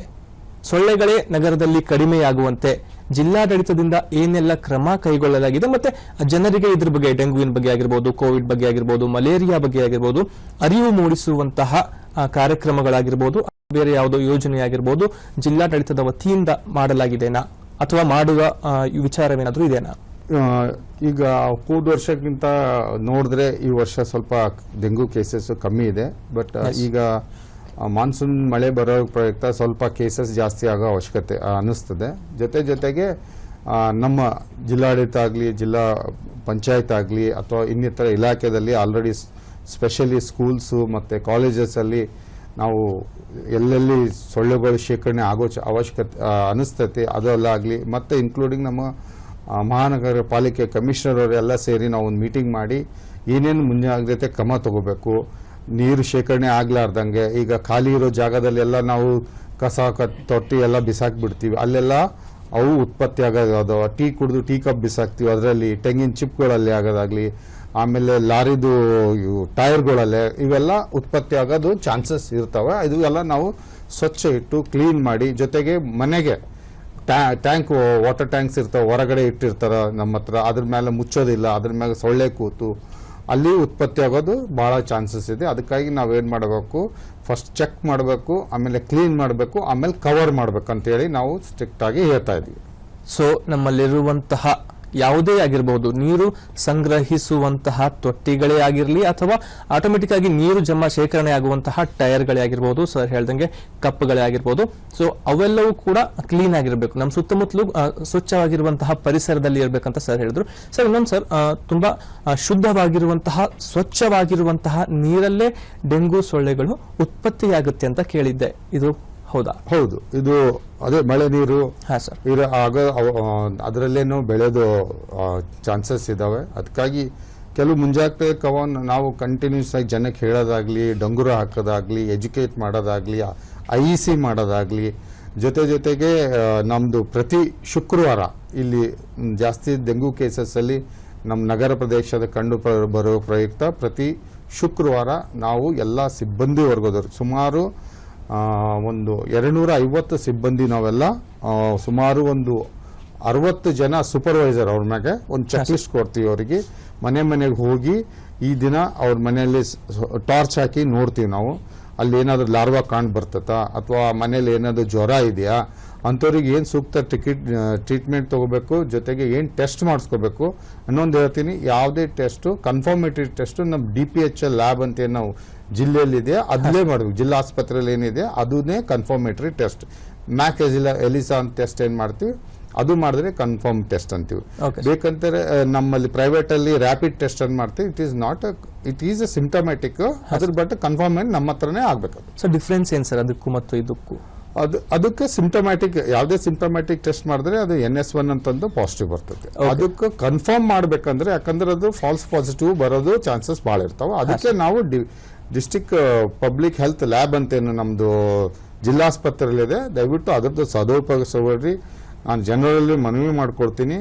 ಸೊಳ್ಳೆಗಳೇ ನಗರದಲ್ಲಿ ಕಡಿಮೆಯಾಗುವಂತೆ ಜಿಲ್ಲಾಡಳಿತದಿಂದ ಏನೆಲ್ಲ ಕ್ರಮ ಕೈಗೊಳ್ಳಲಾಗಿದೆ ಮತ್ತೆ ಜನರಿಗೆ ಇದ್ರ ಬಗ್ಗೆ ಡೆಂಗುವಿನ ಬಗ್ಗೆ ಆಗಿರ್ಬೋದು ಕೋವಿಡ್ ಬಗ್ಗೆ ಆಗಿರ್ಬೋದು ಮಲೇರಿಯಾ ಬಗ್ಗೆ ಆಗಿರ್ಬೋದು ಅರಿವು ಮೂಡಿಸುವಂತಹ ಕಾರ್ಯಕ್ರಮಗಳಾಗಿರ್ಬೋದು ಬೇರೆ ಯಾವುದೋ ಯೋಜನೆ ಆಗಿರ್ಬೋದು ಜಿಲ್ಲಾಡಳಿತದ ವತಿಯಿಂದ ಮಾಡಲಾಗಿದೆನಾ? ಅಥವಾ ಮಾಡುವ ವಿಚಾರವೇನಾದರೂ ಇದೆಯಾ? ಇದೆನಾ ಈಗ ಹೋದ ವರ್ಷಕ್ಕಿಂತ ನೋಡಿದ್ರೆ ಈ ವರ್ಷ ಸ್ವಲ್ಪ ಡೆಂಗು ಕೇಸಸ್ ಕಮ್ಮಿ ಇದೆ. ಬಟ್ ಈಗ ಮಾನ್ಸೂನ್ ಮಳೆ ಬರೋ ಪ್ರಯುಕ್ತ ಸ್ವಲ್ಪ ಕೇಸಸ್ ಜಾಸ್ತಿ ಆಗೋ ಅವಶ್ಯಕತೆ ಅನ್ನಿಸ್ತದೆ. ಜೊತೆ ಜೊತೆಗೆ ನಮ್ಮ ಜಿಲ್ಲಾಡಳಿತ ಆಗಲಿ, ಜಿಲ್ಲಾ ಪಂಚಾಯತ್ ಆಗಲಿ, ಅಥವಾ ಇನ್ನಿತರ ಇಲಾಖೆಯಲ್ಲಿ ಆಲ್ರೆಡಿ ಸ್ಪೆಷಲಿ ಸ್ಕೂಲ್ಸು ಮತ್ತು ಕಾಲೇಜಸಲ್ಲಿ ನಾವು ಎಲ್ಲೆಲ್ಲಿ ಸೊಳ್ಳೆಗಳು ಶೇಖರಣೆ ಆಗೋ ಅವಶ್ಯಕತೆ ಅನಿಸ್ತೈತಿ ಅದೆಲ್ಲ ಆಗಲಿ, ಮತ್ತು ಇನ್ಕ್ಲೂಡಿಂಗ್ ನಮ್ಮ ಮಹಾನಗರ ಪಾಲಿಕೆ ಕಮಿಷನರ್ ಅವರೆಲ್ಲ ಸೇರಿ ನಾವು ಒಂದು ಮೀಟಿಂಗ್ ಮಾಡಿ ಏನೇನು ಮುಂಜಾಗ್ರತೆ ಕ್ರಮ ತಗೋಬೇಕು ನೀರು ಶೇಖರಣೆ ಆಗ್ಲಾರ್ದಂಗೆ, ಈಗ ಖಾಲಿ ಇರೋ ಜಾಗದಲ್ಲೆಲ್ಲ ನಾವು ಕಸ ತೊಟ್ಟಿ ಎಲ್ಲ ಬಿಸಾಕ್ ಬಿಡ್ತೀವಿ ಅಲ್ಲೆಲ್ಲ ಅವು ಉತ್ಪತ್ತಿ ಆಗೋದು. ಟೀ ಕುಡಿದು ಟೀ ಕಪ್ ಬಿಸಾಕ್ತೀವಿ. ಅದರಲ್ಲಿ ತೆಂಗಿನ ಚಿಪ್ಗಳಲ್ಲಿ ಆಗೋದಾಗ್ಲಿ, ಆಮೇಲೆ ಲಾರಿದು ಇವು ಟೈರ್ಗಳಲ್ಲೇ, ಇವೆಲ್ಲ ಉತ್ಪತ್ತಿ ಆಗೋದು ಚಾನ್ಸಸ್ ಇರ್ತವೆ. ಇದು ಎಲ್ಲ ನಾವು ಸ್ವಚ್ಛ ಇಟ್ಟು ಕ್ಲೀನ್ ಮಾಡಿ, ಜೊತೆಗೆ ಮನೆಗೆ ಟ್ಯಾಂಕ್, ವಾಟರ್ ಟ್ಯಾಂಕ್ಸ್ ಇರ್ತಾವೆ. ಹೊರಗಡೆ ಇಟ್ಟಿರ್ತಾರೆ ನಮ್ಮ ಹತ್ರ. ಅದ್ರ ಮೇಲೆ ಮುಚ್ಚೋದಿಲ್ಲ. ಅದ್ರ ಮೇಲೆ ಸೊಳ್ಳೆ ಕೂತು ಅಲ್ಲಿ ಉತ್ಪತ್ತಿ ಆಗೋದು ಭಾಳ ಚಾನ್ಸಸ್ ಇದೆ. ಅದಕ್ಕಾಗಿ ನಾವೇನ್ ಮಾಡಬೇಕು ಫಸ್ಟ್ ಚೆಕ್ ಮಾಡಬೇಕು, ಆಮೇಲೆ ಕ್ಲೀನ್ ಮಾಡಬೇಕು, ಆಮೇಲೆ ಕವರ್ ಮಾಡಬೇಕು ಅಂತೇಳಿ ನಾವು ಸ್ಟ್ರಿಕ್ಟಾಗಿ ಹೇಳ್ತಾ ಇದ್ದೀವಿ ಸೊ ನಮ್ಮಲ್ಲಿರುವಂತಹ ಯಾವುದೇ ಆಗಿರಬಹುದು ನೀರು ಸಂಗ್ರಹಿಸುವಂತಹ ತೊಟ್ಟಿಗಳೇ ಆಗಿರಲಿ ಅಥವಾ ಆಟೋಮೆಟಿಕ್ ಆಗಿ ನೀರು ಜಮಾ ಶೇಖರಣೆ ಆಗುವಂತಹ ಟೈರ್ಗಳೇ ಆಗಿರ್ಬೋದು ಸರ್ ಹೇಳ್ದಂಗೆ ಕಪ್ಗಳೇ ಆಗಿರ್ಬೋದು. ಸೊ ಅವೆಲ್ಲವೂ ಕೂಡ ಕ್ಲೀನ್ ಆಗಿರಬೇಕು. ನಮ್ಮ ಸುತ್ತಮುತ್ತಲು ಸ್ವಚ್ಛವಾಗಿರುವಂತಹ ಪರಿಸರದಲ್ಲಿ ಇರಬೇಕಂತ ಸರ್ ಹೇಳಿದ್ರು. ಸರ್ ಇನ್ನೊಂದು ಸರ್ ತುಂಬಾ ಶುದ್ಧವಾಗಿರುವಂತಹ, ಸ್ವಚ್ಛವಾಗಿರುವಂತಹ ನೀರಲ್ಲೇ ಡೆಂಗು ಸೊಳ್ಳೆಗಳು ಉತ್ಪತ್ತಿಯಾಗುತ್ತೆ ಅಂತ ಕೇಳಿದ್ದೆ. ಇದು ಹೌದಾ? ಹೌದು. ಇದು ಅದೇ ಮಳೆ ನೀರು. ಇರೋ ಆಗ ಅದರಲ್ಲೇನು ಬೆಳೆಯೋದು ಚಾನ್ಸಸ್ ಇದಾವೆ. ಅದಕ್ಕಾಗಿ ಕೆಲವು ಮುಂಜಾಗ್ರತೆ ಕವನ್ ನಾವು ಕಂಟಿನ್ಯೂಸ್ ಆಗಿ ಜನಕ್ಕೆ ಹೇಳೋದಾಗ್ಲಿ ಡಂಗುರ ಹಾಕೋದಾಗ್ಲಿ ಎಜುಕೇಟ್ ಮಾಡೋದಾಗ್ಲಿ ಐ ಸಿ ಮಾಡೋದಾಗ್ಲಿ ಜೊತೆ ಜೊತೆಗೆ ನಮ್ದು ಪ್ರತಿ ಶುಕ್ರವಾರ ಇಲ್ಲಿ ಜಾಸ್ತಿ ಡೆಂಗು ಕೇಸಸ್ ಅಲ್ಲಿ ನಮ್ಮ ನಗರ ಪ್ರದೇಶದ ಕಂಡು ಬರೋ ಪ್ರಯುಕ್ತ ಪ್ರತಿ ಶುಕ್ರವಾರ ನಾವು ಎಲ್ಲ ಸಿಬ್ಬಂದಿ ವರ್ಗದವರು ಸುಮಾರು ಒಂದು ಎರಡುನೂರ ಐವತ್ತು ಸಿಬ್ಬಂದಿ ನಾವೆಲ್ಲ ಸುಮಾರು ಒಂದು ಅರವತ್ತು ಜನ ಸೂಪರ್ವೈಸರ್ ಅವ್ರ ಮ್ಯಾಗೆ, ಒಂದು ಚೆಕ್ ಲಿಸ್ಟ್ ಕೊಡ್ತೀವಿ ಅವರಿಗೆ. ಮನೆ ಮನೆಗೆ ಹೋಗಿ ಈ ದಿನ ಅವ್ರ ಮನೆಯಲ್ಲಿ ಟಾರ್ಚ್ ಹಾಕಿ ನೋಡ್ತೀವಿ ನಾವು. ಅಲ್ಲಿ ಏನಾದರೂ ಲಾರ್ವಾ ಕಾಣ್ ಬರ್ತತಾ, ಅಥವಾ ಮನೇಲಿ ಏನಾದರೂ ಜ್ವರ ಇದೆಯಾ, ಅಂಥವ್ರಿಗೆ ಏನು ಸೂಕ್ತ ಟಿಕೆಟ್ ಟ್ರೀಟ್ಮೆಂಟ್ ತಗೋಬೇಕು, ಜೊತೆಗೆ ಏನು ಟೆಸ್ಟ್ ಮಾಡಿಸ್ಕೋಬೇಕು ಇನ್ನೊಂದು ಹೇಳ್ತೀನಿ. ಯಾವುದೇ ಟೆಸ್ಟು ಕನ್ಫರ್ಮೇಟರಿ ಟೆಸ್ಟು ನಮ್ಮ D P H L lab ಅಂತೇನು ನಾವು ಜಿಲ್ಲೆಯಲ್ಲಿದೆ ಅದನ್ನೇ ಮಾಡಬೇಕು. ಜಿಲ್ಲಾ ಆಸ್ಪತ್ರೆಯಲ್ಲಿ ಏನಿದೆ ಅದನ್ನೇ ಕನ್ಫರ್ಮೇಟ್ರಿ ಟೆಸ್ಟ್ ಮ್ಯಾಕ್ ಎಜಿಲಾ ಎಲಿಸಾ ಅಂತ ಟೆಸ್ಟ್ ಏನು ಮಾಡ್ತೀವಿ? ಅದು ಮಾಡಿದ್ರೆ ಕನ್ಫರ್ಮ್ ಟೆಸ್ಟ್ ಅಂತೀವಿ. ಬೇಕಂತಾರೆ ನಮ್ಮಲ್ಲಿ ಪ್ರೈವೇಟ್ ಅಲ್ಲಿ ರ್ಯಾಪಿಡ್ ಟೆಸ್ಟ್ ಅನ್ನು ಮಾಡ್ತೀವಿ? It is not it is asymptomatic ಅದ್ರ ಬಟ್ ಕನ್ಫರ್ಮ್ ನಮ್ಮ ಹತ್ರನೇ ಆಗ್ಬೇಕು. ಸೊ ಡಿಫ್ರೆನ್ಸ್ ಏನು ಸರ್ ಅದಕ್ಕೂ ಮತ್ತು ಇದಕ್ಕೂ? ಅದು ಅದಕ್ಕೆ ಸಿಂಟಮ್ಯಾಟಿಕ್ ಯಾವುದೇ ಸಿಂಟಮ್ಯಾಟಿಕ್ ಟೆಸ್ಟ್ ಮಾಡಿದ್ರೆ ಅದು ಎನ್ ಎಸ್ ಒನ್ ಅಂತಂದು ಪಾಸಿಟಿವ್ ಬರ್ತದೆ. ಅದಕ್ಕೆ ಕನ್ಫರ್ಮ್ ಮಾಡ್ಬೇಕಂದ್ರೆ ಯಾಕಂದ್ರೆ ಅದು ಫಾಲ್ಸ್ ಪಾಸಿಟಿವ್ ಬರೋದು ಚಾನ್ಸಸ್ ಭಾಳ ಇರ್ತಾವೆ. ಅದಕ್ಕೆ ನಾವು ಡಿಸ್ಟಿಕ್ ಪಬ್ಲಿಕ್ ಹೆಲ್ತ್ ಲ್ಯಾಬ್ ಅಂತೇನು ನಮ್ದು ಜಿಲ್ಲಾಸ್ಪತ್ರೆಯಲ್ಲಿದೆ. ದಯವಿಟ್ಟು ಅದರದ್ದು ಸದುಪಯೋಗಿಸಬೇಡ್ರಿ ನಾನು ಜನರಲ್ಲಿ ಮನವಿ ಮಾಡ್ಕೊಡ್ತೀನಿ.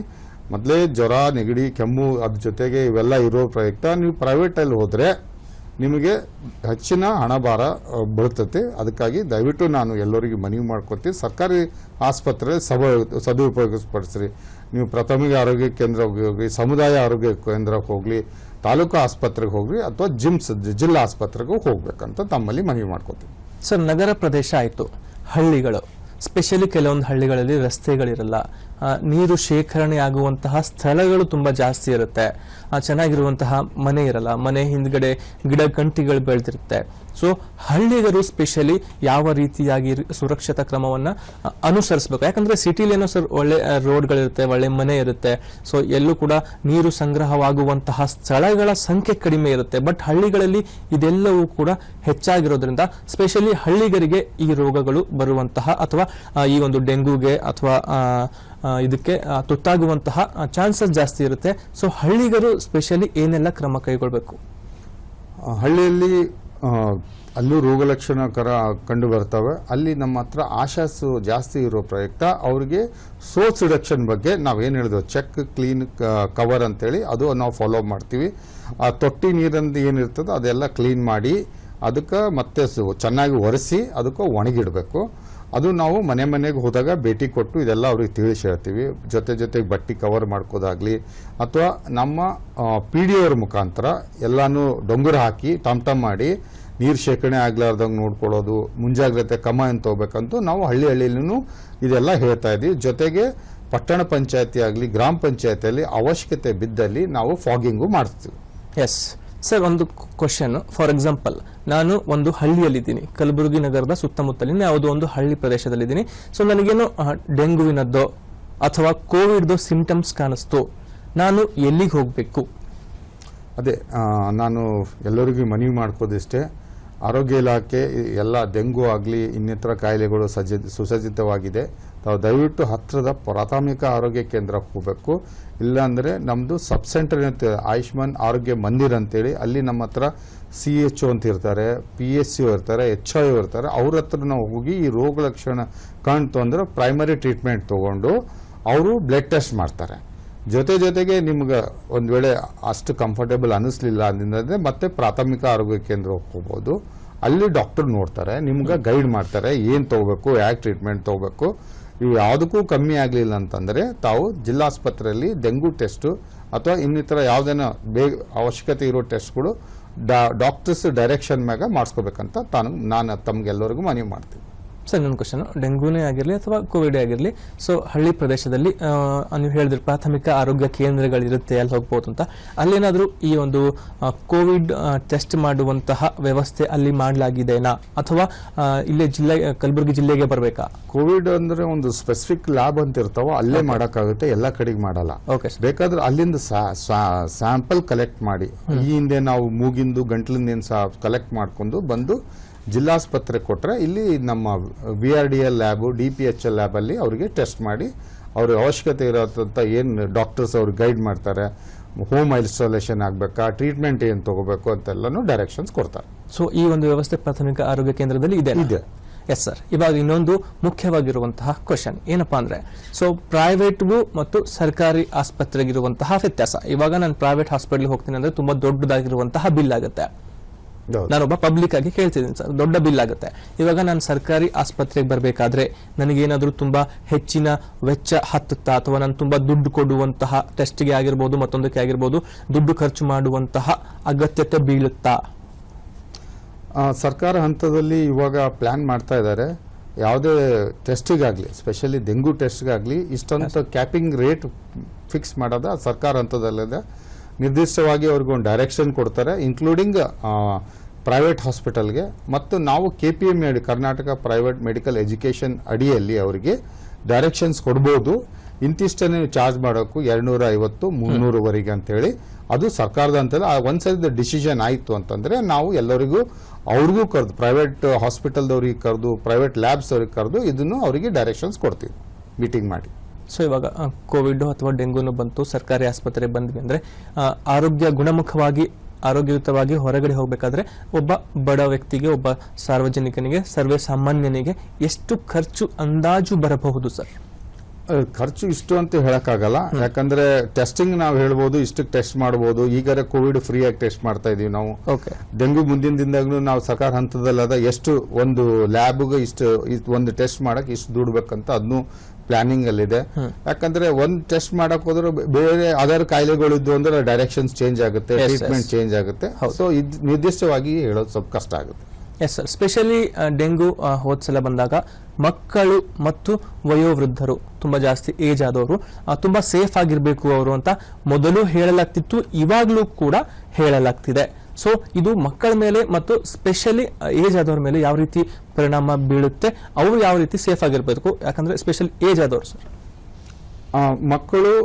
ಮೊದಲೇ ಜ್ವರ ನೆಗಡಿ ಕೆಮ್ಮು ಅದ್ರ ಜೊತೆಗೆ ಇವೆಲ್ಲ ಇರೋ ಪ್ರಯುಕ್ತ. ನೀವು ಪ್ರೈವೇಟಲ್ಲಿ ಹೋದರೆ ನಿಮಗೆ ಹೆಚ್ಚಿನ ಹಣ ಭಾರ ಆ, ಬೀಳ್ತೈತಿ. ಅದಕ್ಕಾಗಿ ದಯವಿಟ್ಟು ನಾನು ಎಲ್ಲರಿಗೂ ಮನವಿ ಮಾಡ್ಕೊತೀನಿ ಸರ್ಕಾರಿ ಆಸ್ಪತ್ರೆ ಸಬ ಸದುಪಯೋಗಪಡಿಸ್ರಿ ನೀವು ಪ್ರಾಥಮಿಕ ಆರೋಗ್ಯ ಕೇಂದ್ರಕ್ಕೆ ಹೋಗಿ ಸಮುದಾಯ ಆರೋಗ್ಯ ಕೇಂದ್ರಕ್ಕೆ ಹೋಗ್ಲಿ. ತಾಲೂಕು ಆಸ್ಪತ್ರೆಗೆ ಹೋಗ್ರಿ ಅಥವಾ ಜಿಮ್ಸ್, ಜಿಲ್ಲಾ ಆಸ್ಪತ್ರೆಗೂ ಹೋಗ್ಬೇಕಂತ ತಮ್ಮಲ್ಲಿ ಮನವಿ ಮಾಡ್ಕೋತೀವಿ. ಸರ್, ನಗರ ಪ್ರದೇಶ ಆಯಿತು. ಹಳ್ಳಿಗಳು, ಸ್ಪೆಷಲಿ ಕೆಲವೊಂದು ಹಳ್ಳಿಗಳಲ್ಲಿ ರಸ್ತೆಗಳಿರಲ್ಲ. ನೀರು ಶೇಖರಣೆ ಆಗುವಂತಹ ಸ್ಥಳಗಳು ತುಂಬಾ ಜಾಸ್ತಿ ಇರುತ್ತೆ. ಚೆನ್ನಾಗಿರುವಂತಹ ಮನೆ ಇರಲ್ಲ. ಮನೆ ಹಿಂದ್ಗಡೆ ಗಿಡ ಗಂಟಿಗಳು ಬೆಳೆದಿರುತ್ತೆ. ಸೊ ಹಳ್ಳಿಗರು ಸ್ಪೆಷಲಿ ಯಾವ ರೀತಿಯಾಗಿ ಸುರಕ್ಷತಾ ಕ್ರಮವನ್ನ ಅನುಸರಿಸಬೇಕು? ಯಾಕಂದ್ರೆ ಸಿಟಿಲಿ ಏನೋ ಸರ್ ಒಳ್ಳೆ ರೋಡ್ಗಳಿರುತ್ತೆ ಒಳ್ಳೆ ಮನೆ ಇರುತ್ತೆ. ಸೊ ಎಲ್ಲೂ ಕೂಡ ನೀರು ಸಂಗ್ರಹವಾಗುವಂತಹ ಸ್ಥಳಗಳ ಸಂಖ್ಯೆ ಕಡಿಮೆ ಇರುತ್ತೆ. ಬಟ್ ಹಳ್ಳಿಗಳಲ್ಲಿ ಇದೆಲ್ಲವೂ ಕೂಡ ಹೆಚ್ಚಾಗಿರೋದ್ರಿಂದ ಸ್ಪೆಷಲಿ ಹಳ್ಳಿಗರಿಗೆ ಈ ರೋಗಗಳು ಬರುವಂತಹ ಅಥವಾ ಈ ಒಂದು ಡೆಂಗೂಗೆ ಅಥವಾ ಇದಕ್ಕೆ ತುತ್ತಾಗುವಂತಹ ಚಾನ್ಸಸ್ ಜಾಸ್ತಿ ಇರುತ್ತೆ. ಸೊ ಹಳ್ಳಿಗರು ಸ್ಪೆಷಲಿ ಏನೆಲ್ಲ ಕ್ರಮ ಕೈಗೊಳ್ಬೇಕು? ಹಳ್ಳಿಯಲ್ಲಿ ಅಲ್ಲೂ ರೋಗ ಲಕ್ಷಣಕರ ಕಂಡು ಬರ್ತವೆ. ಅಲ್ಲಿ ನಮ್ಮ ಹತ್ರ ಆಶಾಸು ಜಾಸ್ತಿ ಇರೋ ಪ್ರಯುಕ್ತ. ಅವ್ರಿಗೆ ಸೋರ್ಸ್ ರಿಡಕ್ಷನ್ ಬಗ್ಗೆ ನಾವು ಏನು ಹೇಳಿದ್ವಿ ಚೆಕ್ ಕ್ಲೀನ್ ಕವರ್ ಅಂತೇಳಿ ಅದು ನಾವು ಫಾಲೋ ಮಾಡ್ತೀವಿ. ಆ, ತೊಟ್ಟಿ ನೀರಂದು ಏನಿರ್ತದೋ ಅದೆಲ್ಲ ಕ್ಲೀನ್ ಮಾಡಿ, ಅದಕ್ಕೆ ಮತ್ತೆ ಚೆನ್ನಾಗಿ ಒರೆಸಿ, ಅದಕ್ಕೆ ಒಣಗಿಡಬೇಕು. ಅದು ನಾವು ಮನೆ ಮನೆಗೆ ಹೋದಾಗ ಭೇಟಿ ಕೊಟ್ಟು ಇದೆಲ್ಲ ಅವ್ರಿಗೆ ತಿಳಿಸಿ ಹೇಳ್ತೀವಿ ಜೊತೆ ಜೊತೆಗೆ ಬಟ್ಟೆ ಕವರ್ ಮಾಡ್ಕೋದಾಗ್ಲಿ ಅಥವಾ ನಮ್ಮ ಪಿ ಡಿ ಅವ್ರ ಮುಖಾಂತರ ಎಲ್ಲಾನು ಡೊಂಗುರ ಹಾಕಿ ಟಮ್ ಟಮ್ ಮಾಡಿ ನೀರು ಶೇಖರಣೆ ಆಗ್ಲಾರ್ದಂಗೆ ನೋಡ್ಕೊಳ್ಳೋದು, ಮುಂಜಾಗ್ರತೆ ಕಮ ಏನು ತಗೋಬೇಕಂತೂ ನಾವು ಹಳ್ಳಿ ಹಳ್ಳಿಲೂ ಇದೆಲ್ಲ ಹೇಳ್ತಾ ಇದ್ದೀವಿ ಜೊತೆಗೆ ಪಟ್ಟಣ ಪಂಚಾಯತಿ ಆಗಲಿ, ಗ್ರಾಮ ಪಂಚಾಯತಿಯಲ್ಲಿ ಅವಶ್ಯಕತೆ ಬಿದ್ದಲ್ಲಿ ನಾವು ಫಾಗಿಂಗು ಮಾಡಿಸ್ತೀವಿ ಎಸ್ ಸರ್, ಒಂದು ಕ್ವಶನ್ ಫಾರ್ ಎಕ್ಸಾಂಪಲ್ ನಾನು ಒಂದು ಹಳ್ಳಿಯಲ್ಲಿದ್ದೀನಿ. ಕಲಬುರಗಿ ನಗರದ ಸುತ್ತಮುತ್ತಲಿನ ಯಾವುದೋ ಒಂದು ಹಳ್ಳಿ ಪ್ರದೇಶದಲ್ಲಿದ್ದೀನಿ. ಸೊ ನನಗೇನು ಡೆಂಗುವಿನದ್ದೋ ಅಥವಾ ಕೋವಿಡ್ದು ಸಿಂಟಮ್ಸ್ ಕಾಣಿಸ್ತು, ನಾನು ಎಲ್ಲಿಗೆ ಹೋಗಬೇಕು? ಅದೇ ನಾನು ಎಲ್ಲರಿಗೂ ಮನವಿ ಮಾಡ್ಕೋದಿಷ್ಟೇ, ಆರೋಗ್ಯ ಇಲಾಖೆ, ಎಲ್ಲ ಡೆಂಗು ಆಗಲಿ, ಇನ್ನಿತರ ಕಾಯಿಲೆಗಳು ಸಜ್ಜ, ಸುಸಜ್ಜಿತವಾಗಿದೆ. ತಾವು ದಯವಿಟ್ಟು ಹತ್ತಿರದ ಪ್ರಾಥಮಿಕ ಆರೋಗ್ಯ ಕೇಂದ್ರಕ್ಕೆ ಹೋಗಬೇಕು. ಇಲ್ಲಾಂದರೆ ನಮ್ಮದು ಸಬ್ ಸೆಂಟರ್ ಇರ್ತದೆ ಆಯುಷ್ಮಾನ್ ಆರೋಗ್ಯ ಮಂದಿರ್ ಅಂತೇಳಿ ಅಲ್ಲಿ ನಮ್ಮ ಹತ್ರ ಸಿ ಎಚ್ ಒ ಅಂತ ಇರ್ತಾರೆ, ಪಿ ಎಸ್ ಸಿ ಇರ್ತಾರೆ, ಎಚ್ ಐ ಇರ್ತಾರೆ. ಅವ್ರ ಹತ್ರ ನಾವು ಹೋಗಿ ಈ ರೋಗ ಲಕ್ಷಣ ಕಾಣ್ತು ಅಂದ್ರೆ ಪ್ರೈಮರಿ ಟ್ರೀಟ್ಮೆಂಟ್ ತಗೊಂಡು ಅವರು ಬ್ಲಡ್ ಟೆಸ್ಟ್ ಮಾಡ್ತಾರೆ. ಜೊತೆ ಜೊತೆಗೆ ನಿಮ್ಗೆ ಒಂದು ವೇಳೆ ಅಷ್ಟು ಕಂಫರ್ಟೇಬಲ್ ಅನ್ನಿಸ್ಲಿಲ್ಲ ಅಂದಿದ್ರೆ ಮತ್ತೆ ಪ್ರಾಥಮಿಕ ಆರೋಗ್ಯ ಕೇಂದ್ರಕ್ಕೆ ಹೋಗ್ಬೋದು. ಅಲ್ಲಿ ಡಾಕ್ಟರ್ ನೋಡ್ತಾರೆ, ನಿಮ್ಗೆ ಗೈಡ್ ಮಾಡ್ತಾರೆ, ಏನು ತಗೋಬೇಕು, ಯಾಕೆ ಟ್ರೀಟ್ಮೆಂಟ್ ತಗೋಬೇಕು. ಇವು ಯಾವುದಕ್ಕೂ ಕಮ್ಮಿ ಆಗಲಿಲ್ಲ ಅಂತಂದರೆ ತಾವು ಜಿಲ್ಲಾಸ್ಪತ್ರೆಯಲ್ಲಿ ಡೆಂಗು ಟೆಸ್ಟು ಅಥವಾ ಇನ್ನಿತರ ಯಾವುದೇನೋ ಬೇಗ ಅವಶ್ಯಕತೆ ಇರೋ ಟೆಸ್ಟ್ಗಳು ಡಾಕ್ಟರ್ಸ್ ಡೈರೆಕ್ಷನ್ ಮ್ಯಾಗ ಮಾಡಿಸ್ಕೋಬೇಕಂತ ತಾನು, ನಾನು ತಮಗೆಲ್ಲರಿಗೂ ಮನವಿ ಮಾಡ್ತೀನಿ. ಸರ್ ಇನ್ನೊಂದು ಕ್ವಶನ್ ಡೆಂಗೂನೇ ಆಗಿರಲಿ ಅಥವಾ ಕೋವಿಡ್ ಆಗಿರಲಿ ಸೊ ಹಳ್ಳಿ ಪ್ರದೇಶದಲ್ಲಿ ನೀವು ಹೇಳಿದ್ರೆ ಪ್ರಾಥಮಿಕ ಆರೋಗ್ಯ ಕೇಂದ್ರಗಳಿರುತ್ತೆ ಅಲ್ಲಿ ಹೋಗ್ಬೋದು ಅಂತ. ಅಲ್ಲೇನಾದರೂ ಈ ಒಂದು ಕೋವಿಡ್ ಟೆಸ್ಟ್ ಮಾಡುವಂತಹ ವ್ಯವಸ್ಥೆ ಅಲ್ಲಿ ಮಾಡಲಾಗಿದೆನಾ? ಅಥವಾ ಇಲ್ಲೇ ಜಿಲ್ಲೆ ಕಲಬುರಗಿ ಜಿಲ್ಲೆಗೆ ಬರಬೇಕಾ? ಕೋವಿಡ್ ಅಂದ್ರೆ ಒಂದು ಸ್ಪೆಸಿಫಿಕ್ ಲ್ಯಾಬ್ ಅಂತ ಇರ್ತಾವೋ ಅಲ್ಲೇ ಮಾಡೋಕ್ಕಾಗುತ್ತೆ ಎಲ್ಲ ಕಡೆಗೆ ಮಾಡಲ್ಲ. ಓಕೆ ಬೇಕಾದ್ರೆ ಅಲ್ಲಿಂದ ಸ್ಯಾಂಪಲ್ ಕಲೆಕ್ಟ್ ಮಾಡಿ. ಈ ಹಿಂದೆ ನಾವು ಮೂಗಿಂದು ಗಂಟ್ಲಿಂದ ಏನು ಸಹ ಕಲೆಕ್ಟ್ ಮಾಡ್ಕೊಂಡು ಬಂದು ಜಿಲ್ಲಾಸ್ಪತ್ರೆ ಕೊಟ್ಟರೆ ಇಲ್ಲಿ ನಮ್ಮ V R D L lab D P H L ಲ್ಯಾಬಲ್ಲಿ ಅವರಿಗೆ ಟೆಸ್ಟ್ ಮಾಡಿ ಅವ್ರ ಅವಶ್ಯಕತೆ ಇರೋಂಥ ಏನು ಡಾಕ್ಟರ್ಸ್ ಅವ್ರಿಗೆ ಗೈಡ್ ಮಾಡ್ತಾರೆ ಹೋಮ್ ಐಸೋಲೇಷನ್ ಆಗಬೇಕಾ ಟ್ರೀಟ್ಮೆಂಟ್ ಏನು ತಗೋಬೇಕು ಅಂತೆಲ್ಲನೂ ಡೈರೆಕ್ಷನ್ಸ್ ಕೊಡ್ತಾರೆ. ಸೊ ಈ ಒಂದು ವ್ಯವಸ್ಥೆ ಪ್ರಾಥಮಿಕ ಆರೋಗ್ಯ ಕೇಂದ್ರದಲ್ಲಿ ಇದೆ ಇದೆ. ಎಸ್ ಸರ್ ಇವಾಗ ಇನ್ನೊಂದು ಮುಖ್ಯವಾಗಿರುವಂತಹ ಕ್ವಶನ್ ಏನಪ್ಪಾ ಅಂದ್ರೆ ಸೊ ಪ್ರೈವೇಟ್ಗೂ ಮತ್ತು ಸರ್ಕಾರಿ ಆಸ್ಪತ್ರೆಗಿರುವಂತಹ ವ್ಯತ್ಯಾಸ. ಇವಾಗ ನಾನು ಪ್ರೈವೇಟ್ ಹಾಸ್ಪಿಟಲ್ ಹೋಗ್ತೀನಿ ಅಂದ್ರೆ ತುಂಬಾ ದೊಡ್ಡದಾಗಿರುವಂತಹ ಬಿಲ್ ಆಗುತ್ತೆ. ನಾನೊಬ್ಬ ಪಬ್ಲಿಕ್ ಆಗಿ ಕೇಳ್ತಿದ್ದೀನಿ ಸರ್. ದೊಡ್ಡ ಬಿಲ್ ಆಗುತ್ತೆ. ಇವಾಗ ನಾನು ಸರ್ಕಾರಿ ಆಸ್ಪತ್ರೆಗೆ ಬರಬೇಕಾದ್ರೆ ನನಗೇನಾದರೂ ತುಂಬಾ ಹೆಚ್ಚಿನ ವೆಚ್ಚ ಹತ್ತುತ್ತಾ ಅಥವಾ ನಾನು ತುಂಬಾ ದುಡ್ಡು ಕೊಡುವಂತಹ ಟೆಸ್ಟ್ಗೆ ಆಗಿರ್ಬೋದು ಮತ್ತೊಂದಕ್ಕೆ ಆಗಿರ್ಬೋದು ದುಡ್ಡು ಖರ್ಚು ಮಾಡುವಂತಹ ಅಗತ್ಯತೆ ಬೀಳುತ್ತಾ? ಸರ್ಕಾರ ಹಂತದಲ್ಲಿ ಇವಾಗ ಪ್ಲಾನ್ ಮಾಡ್ತಾ ಇದ್ದಾರೆ. ಯಾವುದೇ ಟೆಸ್ಟಿಗಾಗಲಿ ಸ್ಪೆಷಲಿ ಡೆಂಗು ಟೆಸ್ಟ್ಗಾಗಲಿ ಇಷ್ಟೊಂದು ಕ್ಯಾಪಿಂಗ್ ರೇಟ್ ಫಿಕ್ಸ್ ಮಾಡೋದ ಸರ್ಕಾರ ಹಂತದಲ್ಲಿದೆ. ನಿರ್ದಿಷ್ಟವಾಗಿ ಅವ್ರಿಗೊಂದು ಡೈರೆಕ್ಷನ್ ಕೊಡ್ತಾರೆ ಇನ್ಕ್ಲೂಡಿಂಗ್ ಪ್ರೈವೇಟ್ ಹಾಸ್ಪಿಟಲ್ಗೆ ಮತ್ತು ನಾವು ಕೆ ಪಿ ಎಂ ಅಡಿ ಕರ್ನಾಟಕ ಪ್ರೈವೇಟ್ ಮೆಡಿಕಲ್ ಎಜುಕೇಷನ್ ಅಡಿಯಲ್ಲಿ ಅವರಿಗೆ ಡೈರೆಕ್ಷನ್ಸ್ ಕೊಡ್ಬೋದು. ಇಂತಿಷ್ಟನ್ನೇ ಚಾರ್ಜ್ ಮಾಡೋಕ್ಕೂ ಎರಡ್ನೂರ ಐವತ್ತು ಮುನ್ನೂರವರೆಗೆ ಅಂತೇಳಿ. ಅದು ಸರ್ಕಾರದ ಅಂತಲ್ಲ ಒಂದು ಸರಿ ಡಿಸಿಷನ್ ಆಯಿತು ಅಂತಂದರೆ ನಾವು ಎಲ್ಲರಿಗೂ, ಅವ್ರಿಗೂ ಕರೆದು ಪ್ರೈವೇಟ್ ಹಾಸ್ಪಿಟಲ್ದವ್ರಿಗೆ ಕರೆದು ಪ್ರೈವೇಟ್ ಲ್ಯಾಬ್ಸ್ ಅವ್ರಿಗೆ ಕರೆದು ಇದನ್ನು ಅವರಿಗೆ ಡೈರೆಕ್ಷನ್ಸ್ ಕೊಡ್ತೀವಿ ಮೀಟಿಂಗ್ ಮಾಡಿ. ಸೊ ಇವಾಗ ಕೋವಿಡ್ ಅಥವಾ ಡೆಂಗೂನು ಬಂತು, ಸರ್ಕಾರಿ ಆಸ್ಪತ್ರೆ ಬಂದ್ವಿ ಅಂದ್ರೆ ಆರೋಗ್ಯ ಗುಣಮುಖವಾಗಿ, ಆರೋಗ್ಯಯುತವಾಗಿ ಹೊರಗಡೆ ಹೋಗಬೇಕಾದ್ರೆ, ಒಬ್ಬ ಬಡ ವ್ಯಕ್ತಿಗೆ, ಒಬ್ಬ ಸಾರ್ವಜನಿಕನಿಗೆ ಸರ್ವೇ ಸಾಮಾನ್ಯನಿಗೆ ಎಷ್ಟು ಖರ್ಚು ಅಂದಾಜು ಬರಬಹುದು ಸರ್? ಖರ್ಚು ಇಷ್ಟು ಅಂತ ಹೇಳಕ್ಕಾಗಲ್ಲ. ಯಾಕಂದ್ರೆ ಟೆಸ್ಟಿಂಗ್ ನಾವು ಹೇಳ್ಬೋದು ಇಷ್ಟಕ್ಕೆ ಟೆಸ್ಟ್ ಮಾಡಬಹುದು ಈಗಾರೆ ಕೋವಿಡ್ ಫ್ರೀ ಆಗಿ ಟೆಸ್ಟ್ ಮಾಡ್ತಾ ಇದೀವಿ ನಾವು. ಓಕೆ ಡೆಂಗು ಮುಂದಿನ ದಿನದಾಗ್ಲೂ ನಾವು ಸರ್ಕಾರ ಹಂತದಲ್ಲದ ಎಷ್ಟು ಒಂದು ಲ್ಯಾಬ್ಗೆ ಇಷ್ಟು ಇಷ್ಟ್ ಒಂದು ಟೆಸ್ಟ್ ಮಾಡಕ್ ಇಷ್ಟು ದುಡ್ಬೇಕಂತ ಅದನ್ನು ಪ್ಲಾನಿಂಗ್ ಅಲ್ಲಿದೆ ಯಾಕಂದ್ರೆ ಒಂದ್ ಟೆಸ್ಟ್ ಮಾಡಕ್ ಹೋದ್ರೆ ಬೇರೆ ಅದರ್ ಕಾಯಿಲೆಗಳು ಇದ್ದು ಅಂದ್ರೆ ಡೈರೆಕ್ಷನ್ಸ್ ಚೇಂಜ್ ಆಗುತ್ತೆ ಟ್ರೀಟ್ಮೆಂಟ್ ಚೇಂಜ್ ಆಗುತ್ತೆ. ಸೊ ಇದು ನಿರ್ದಿಷ್ಟವಾಗಿ ಹೇಳೋದು ಸ್ವಲ್ಪ ಕಷ್ಟ ಆಗುತ್ತೆ. ಎಸ್ ಸರ್ ಸ್ಪೆಷಲಿ ಡೆಂಗು ಹೋದ ಸಲ ಬಂದಾಗ ಮಕ್ಕಳು ಮತ್ತು ವಯೋವೃದ್ಧರು, ತುಂಬಾ ಜಾಸ್ತಿ ಏಜ್ ಆದವರು ತುಂಬಾ ಸೇಫ್ ಆಗಿರ್ಬೇಕು ಅವರು ಅಂತ ಮೊದಲು ಹೇಳಲಾಗ್ತಿತ್ತು, ಇವಾಗಲೂ ಕೂಡ ಹೇಳಲಾಗ್ತಿದೆ. ಸೊ ಇದು ಮಕ್ಕಳ ಮೇಲೆ ಮತ್ತು ಸ್ಪೆಷಲಿ ಏಜ್ ಆದವ್ರ ಮೇಲೆ ಯಾವ ರೀತಿ ಪರಿಣಾಮ ಬೀಳುತ್ತೆ, ಅವರು ಯಾವ ರೀತಿ ಸೇಫ್ ಆಗಿರ್ಬೇಕು, ಯಾಕಂದ್ರೆ ಸ್ಪೆಷಲ್ ಏಜ್ ಆದವರು ಸರ್ ಮಕ್ಕಳು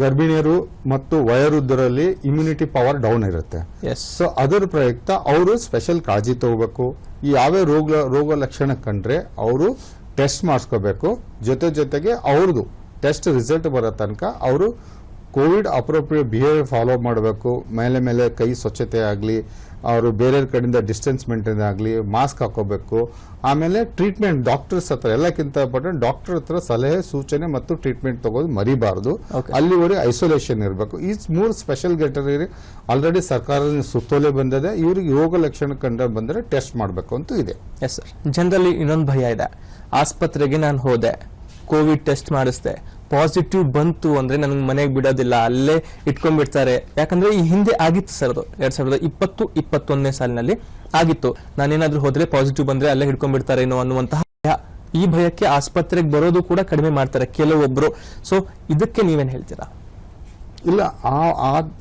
ಗರ್ಭಿಣಿಯರು ಮತ್ತು ವಯೋವೃದ್ಧರಲ್ಲಿ ಇಮ್ಯುನಿಟಿ ಪವರ್ ಡೌನ್ ಇರುತ್ತೆ. ಎಸ್ ಸೊ ಅದರ ಪ್ರಯುಕ್ತ ಅವರು ಸ್ಪೆಷಲ್ ಕಾಳಜಿ ತಗೋಬೇಕು. ಈ ಯಾವ್ಯಾವ ರೋಗ ರೋಗ ಲಕ್ಷಣ ಕಂಡ್ರೆ ಅವರು ಟೆಸ್ಟ್ ಮಾಡಿಸ್ಕೋಬೇಕು. ಜೊತೆ ಜೊತೆಗೆ ಅವ್ರದ್ದು ಟೆಸ್ಟ್ ರಿಸಲ್ಟ್ ಬರೋ ತನಕ ಅವರು ಕೋವಿಡ್ ಅಪ್ರೋಪ್ರಿಯೇಟ್ ಬಿಹೇವಿಯರ್ ಫಾಲೋ ಮಾಡಬೇಕು. ಮೇಲೆ ಮೇಲೆ ಕೈ ಸ್ವಚ್ಛತೆ ಆಗಲಿ ಅವರು ಬೇರೆ ಕಡೆಯಿಂದ ಡಿಸ್ಟೆನ್ಸ್ ಮೇಂಟೈನ್ ಆಗಲಿ ಮಾಸ್ಕ್ ಹಾಕೋಬೇಕು. ಆಮೇಲೆ ಟ್ರೀಟ್ಮೆಂಟ್ ಡಾಕ್ಟರ್ಸ್ ಹತ್ರ ಎಲ್ಲಕ್ಕಿಂತ ಇಂಪಾರ್ಟೆಂಟ್ ಡಾಕ್ಟರ್ ಹತ್ರ ಸಲಹೆ ಸೂಚನೆ ಮತ್ತು ಟ್ರೀಟ್ಮೆಂಟ್ ತಗೋದು ಮರಿಬಾರದು. ಅಲ್ಲಿವರೆಗೆ ಐಸೋಲೇಷನ್ ಇರಬೇಕು. ಈ ಮೂರು ಸ್ಪೆಷಲ್ ಗೇಟರಿ ಆಲ್ರೆಡಿ ಸರ್ಕಾರದ ಸುತ್ತೋಲೆ ಬಂದಿದೆ. ಇವ್ರಿಗೆ ರೋಗ ಲಕ್ಷಣ ಕಂಡು ಬಂದರೆ ಟೆಸ್ಟ್ ಮಾಡಬೇಕು ಅಂತೂ ಇದೆ. ಎಸ್ ಸರ್ ಜನರಲ್ಲಿ ಇನ್ನೊಂದು ಭಯ ಇದೆ. ಆಸ್ಪತ್ರೆಗೆ ನಾನು ಹೋದೆ. Covid test ಮಾಡಿಸ್ದೆ. ಪಾಸಿಟಿವ್ ಬಂತು ಅಂದ್ರೆ ನನಗೆ ಮನೆಗೆ ಬಿಡೋದಿಲ್ಲ ಅಲ್ಲೇ ಇಟ್ಕೊಂಡ್ಬಿಡ್ತಾರೆ. ಯಾಕಂದ್ರೆ ಈ ಹಿಂದೆ ಆಗಿತ್ತು ಸರ್ ಅದು. ಎರಡ್ ಸಾವಿರದ ಇಪ್ಪತ್ತು ಇಪ್ಪತ್ತೊಂದನೇ ಸಾಲಿನಲ್ಲಿ ಆಗಿತ್ತು. ನಾನೇನಾದ್ರೂ ಹೋದ್ರೆ ಪಾಸಿಟಿವ್ ಬಂದ್ರೆ ಅಲ್ಲೇ ಹಿಡ್ಕೊಂಡ್ಬಿಡ್ತಾರೇನೋ ಅನ್ನುವಂತಹ ಭಯ. ಈ ಭಯಕ್ಕೆ ಆಸ್ಪತ್ರೆಗೆ ಬರೋದು ಕೂಡ ಕಡಿಮೆ ಮಾಡ್ತಾರೆ ಕೆಲವೊಬ್ರು. ಸೊ ಇದಕ್ಕೆ ನೀವೇನ್ ಹೇಳ್ತೀರಾ? ಇಲ್ಲ ಆ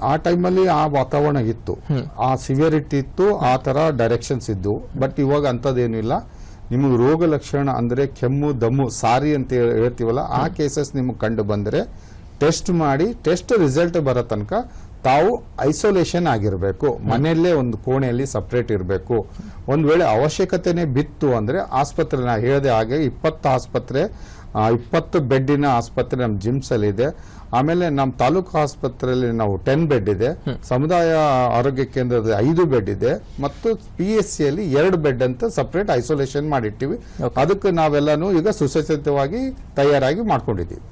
ಆ- ಟೈಮಲ್ಲಿ ಆ ವಾತಾವರಣ ಇತ್ತು. ಆ ಸಿವಿಯರಿಟಿ ಇತ್ತು ಆ ತರ ಡೈರೆಕ್ಷನ್ಸ್ ಇದ್ದು. ಬಟ್ ಇವಾಗ ಅಂತದೇನಿಲ್ಲ ಇಲ್ಲ ನಿಮಗೆ ರೋಗ ಲಕ್ಷಣ ಅಂದರೆ ಕೆಮ್ಮು ದಮ್ಮು ಸಾರಿ ಅಂತ ಹೇಳ್- ಹೇಳ್ತೀವಲ್ಲ ಆ ಕೇಸಸ್ ನಿಮಗೆ ಕಂಡು ಬಂದರೆ ಟೆಸ್ಟ್ ಮಾಡಿ ಟೆಸ್ಟ್ ರಿಸಲ್ಟ್ ಬರೋ ತನಕ ತಾವು ಐಸೋಲೇಷನ್ ಆಗಿರಬೇಕು. ಮನೆಯಲ್ಲೇ ಒಂದು ಕೋಣೆಯಲ್ಲಿ ಸಪ್ರೇಟ್ ಇರಬೇಕು. ಒಂದು ವೇಳೆ ಅವಶ್ಯಕತೆನೇ ಬಿತ್ತು ಅಂದರೆ ಆಸ್ಪತ್ರೆ ನಾ ಹೇಳಿದೆ ಹಾಗೆ ಇಪ್ಪತ್ತು ಆಸ್ಪತ್ರೆ ಇಪ್ಪತ್ತು ಬೆಡ್ಡಿನ ಆಸ್ಪತ್ರೆ ನಮ್ಮ ಜಿಮ್ಸಲ್ಲಿದೆ ಅಲ್ಲಿ ಇದೆ ಆಮೇಲೆ ನಮ್ಮ ತಾಲೂಕು ಆಸ್ಪತ್ರೆಯಲ್ಲಿ ನಾವು ಟೆನ್ ಬೆಡ್ ಇದೆ. ಸಮುದಾಯ ಆರೋಗ್ಯ ಕೇಂದ್ರದ ಐದು ಬೆಡ್ ಇದೆ. ಮತ್ತು ಪಿ ಎಸ್ ಸಿಯಲ್ಲಿ ಎರಡು ಬೆಡ್ ಅಂತ ಸಪರೇಟ್ ಐಸೋಲೇಷನ್ ಮಾಡಿಟ್ಟಿವಿ. ಅದಕ್ಕೆ ನಾವೆಲ್ಲಾನು ಈಗ ಸುಸಜ್ಜಿತವಾಗಿ ತಯಾರಾಗಿ ಮಾಡ್ಕೊಂಡಿದ್ದೀವಿ.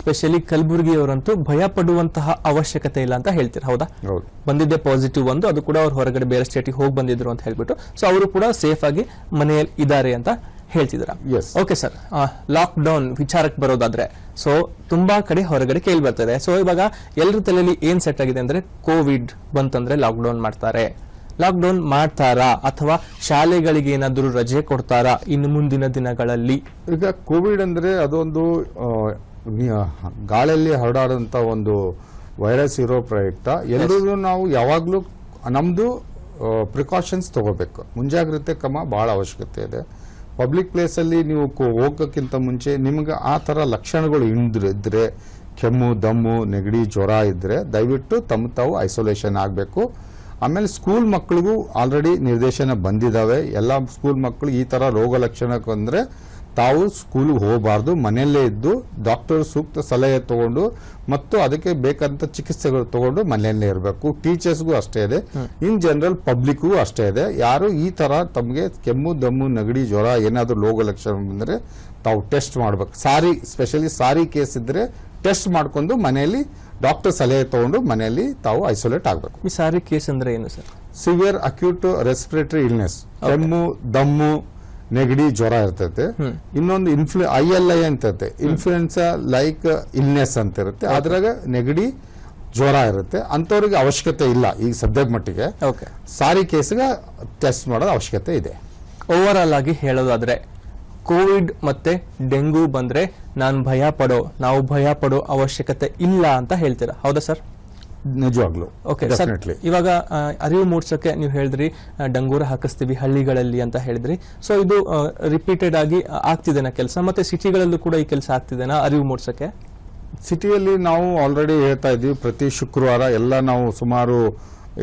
ಸ್ಪೆಷಲಿ ಕಲಬುರಗಿಯವರಂತೂ ಭಯ ಪಡುವಂತಹ ಅವಶ್ಯಕತೆ ಇಲ್ಲ ಅಂತ ಹೇಳ್ತೀರಾ ಹೌದಾ? ಹೌದು. ಬಂದಿದ್ದೆ ಪಾಸಿಟಿವ್ ಒಂದು ಅದು ಕೂಡ ಅವ್ರು ಹೊರಗಡೆ ಬೇರೆ ಸ್ಟೇಟಿಗೆ ಹೋಗಿ ಬಂದಿದ್ರು ಅಂತ ಹೇಳ್ಬಿಟ್ಟು. ಸೊ ಅವರು ಕೂಡ ಸೇಫ್ ಆಗಿ ಮನೆಯಲ್ಲಿ ಇದ್ದಾರೆ ಅಂತ ಹೇಳ್ತಿದ್ರ Yes. Okay sir lockdown ವಿಚಾರಕ್ಕೆ ಬರೋದಾದ್ರೆ ಸೊ ತುಂಬಾ ಕಡೆ ಹೊರಗಡೆ ಕೇಳಿ ಬರ್ತದೆ. ಸೊ ಇವಾಗ ಎಲ್ಲರ ತಲೆಯಲ್ಲಿ ಏನ್ ಸೆಟ್ ಆಗಿದೆ ಅಂದ್ರೆ ಕೋವಿಡ್ ಬಂತಂದ್ರೆ ಲಾಕ್ ಡೌನ್ ಮಾಡ್ತಾರೆ. ಲಾಕ್ ಡೌನ್ ಮಾಡ್ತಾರಾ? ಅಥವಾ ಶಾಲೆಗಳಿಗೆ ಏನಾದರೂ ರಜೆ ಕೊಡ್ತಾರಾ ಇನ್ನು ಮುಂದಿನ ದಿನಗಳಲ್ಲಿ? ಈಗ ಕೋವಿಡ್ ಅಂದ್ರೆ ಅದೊಂದು ಗಾಳಿಯಲ್ಲಿ ಹರಡಾದಂತ ಒಂದು ವೈರಸ್ ಇರೋ ಪ್ರಯುಕ್ತ. ಎಲ್ಲರೂ ನಾವು ಯಾವಾಗಲೂ ನಮ್ದು ಪ್ರಿಕಾಷನ್ಸ್ ತಗೋಬೇಕು. ಮುಂಜಾಗ್ರತೆ ಕ್ರಮ ಬಹಳ ಅವಶ್ಯಕತೆ ಇದೆ. ಪಬ್ಲಿಕ್ ಪ್ಲೇಸಲ್ಲಿ ನೀವು ಹೋಗೋಕ್ಕಿಂತ ಮುಂಚೆ ನಿಮ್ಗೆ ಆ ಥರ ಲಕ್ಷಣಗಳು ಇದ್ರೆ ಕೆಮ್ಮು, ದಮ್ಮು, ನೆಗಡಿ, ಜ್ವರ ಇದ್ದರೆ ದಯವಿಟ್ಟು ತಮ್ಮ ತಾವು ಐಸೋಲೇಷನ್ ಆಗಬೇಕು. ಆಮೇಲೆ ಸ್ಕೂಲ್ ಮಕ್ಕಳಿಗೂ ಆಲ್ರೆಡಿ ನಿರ್ದೇಶನ ಬಂದಿದ್ದಾವೆ ಎಲ್ಲ ಸ್ಕೂಲ್ ಮಕ್ಕಳು ಈ ಥರ ರೋಗ ಲಕ್ಷಣಕ್ಕೆ ಬಂದ್ರೆ ತಾವು ಸ್ಕೂಲ್ಗೆ ಹೋಗಬಾರ್ದು ಮನೆಯಲ್ಲೇ ಇದ್ದು ಡಾಕ್ಟರ್ ಸೂಕ್ತ ಸಲಹೆ ತಗೊಂಡು ಮತ್ತು ಅದಕ್ಕೆ ಬೇಕಂತ ಚಿಕಿತ್ಸೆಗಳು ತಗೊಂಡು ಮನೆಯಲ್ಲೇ ಇರಬೇಕು. ಟೀಚರ್ಸ್ಗೂ ಅಷ್ಟೇ ಇದೆ. ಇನ್ ಜನರಲ್ ಪಬ್ಲಿಕ್ಗೂ ಅಷ್ಟೇ ಇದೆ. ಯಾರು ಈ ತರ ತಮಗೆ ಕೆಮ್ಮು ದಮ್ಮು ನೆಗಡಿ ಜ್ವರ ಏನಾದರೂ ರೋಗ ಲಕ್ಷಣ ಬಂದರೆ ತಾವು ಟೆಸ್ಟ್ ಮಾಡ್ಬೇಕು. ಸಾರಿ ಸ್ಪೆಷಲಿ ಸಾರಿ ಕೇಸ್ ಇದ್ದರೆ ಟೆಸ್ಟ್ ಮಾಡ್ಕೊಂಡು ಮನೆಯಲ್ಲಿ ಡಾಕ್ಟರ್ ಸಲಹೆ ತಗೊಂಡು ಮನೆಯಲ್ಲಿ ತಾವು ಐಸೋಲೇಟ್ ಆಗಬೇಕು. ಈ ಸಾರಿ ಕೇಸ್ ಅಂದ್ರೆ ಏನು sir? Severe acute respiratory illness ಕೆಮ್ಮು ದಮ್ಮು ನೆಗಡಿ ಜ್ವರ ಇರ್ತೈತೆ. ಇನ್ನೊಂದು ಇನ್ಫ್ಲು ಐ ಎಲ್ ಐ ಅಂತ ಇರುತ್ತೆ ಇನ್ಫ್ಲೂಯೆನ್ಸಾ ಲೈಕ್ ಇಲ್ನೆಸ್ ಅಂತ ಇರುತ್ತೆ ಅದ್ರಾಗ ನೆಗಡಿ ಜ್ವರ ಇರುತ್ತೆ. ಅಂಥವ್ರಿಗೆ ಅವಶ್ಯಕತೆ ಇಲ್ಲ ಈಗ ಸದ್ಯದ ಮಟ್ಟಿಗೆ. ಓಕೆ ಸಾರಿ ಕೇಸ್ಗೆ ಟೆಸ್ಟ್ ಮಾಡೋದು ಅವಶ್ಯಕತೆ ಇದೆ. ಓವರ್ ಆಲ್ ಆಗಿ ಹೇಳೋದಾದ್ರೆ ಕೋವಿಡ್ ಮತ್ತೆ ಡೆಂಗು ಬಂದ್ರೆ ನಾನು ಭಯ ಪಡೋ ನಾವು ಭಯ ಪಡೋ ಅವಶ್ಯಕತೆ ಇಲ್ಲ ಅಂತ ಹೇಳ್ತೀರಾ? ಹೌದಾ ಸರ್? ನಿಜವಾಗ್ಲು. ಓಕೆ ಡೆಫಿನೆಟ್ಲಿ ಇವಾಗ ಅರಿವು ಮೂಡಿಸೋಕೆ ನೀವು ಹೇಳಿದ್ರಿ ಡಂಗೂರ ಹಾಕಿಸ್ತೀವಿ ಹಳ್ಳಿಗಳಲ್ಲಿ ಅಂತ ಹೇಳಿದ್ರಿ. ಸೊ ಇದು ರಿಪೀಟೆಡ್ ಆಗಿ ಆಗ್ತಿದೆನ ಆಗ್ತಿದೆನಾ ಕೆಲಸ? ಮತ್ತೆ ಸಿಟಿಗಳಲ್ಲೂ ಕೂಡ ಈ ಕೆಲಸ ಆಗ್ತಿದೆನಾ ಅರಿವು ಮೂಡಿಸೋಕೆ? ಸಿಟಿಯಲ್ಲಿ ನಾವು ಆಲ್ರೆಡಿ ಹೇಳ್ತಾ ಇದ್ವಿ ಪ್ರತಿ ಶುಕ್ರವಾರ ಎಲ್ಲ ನಾವು ಸುಮಾರು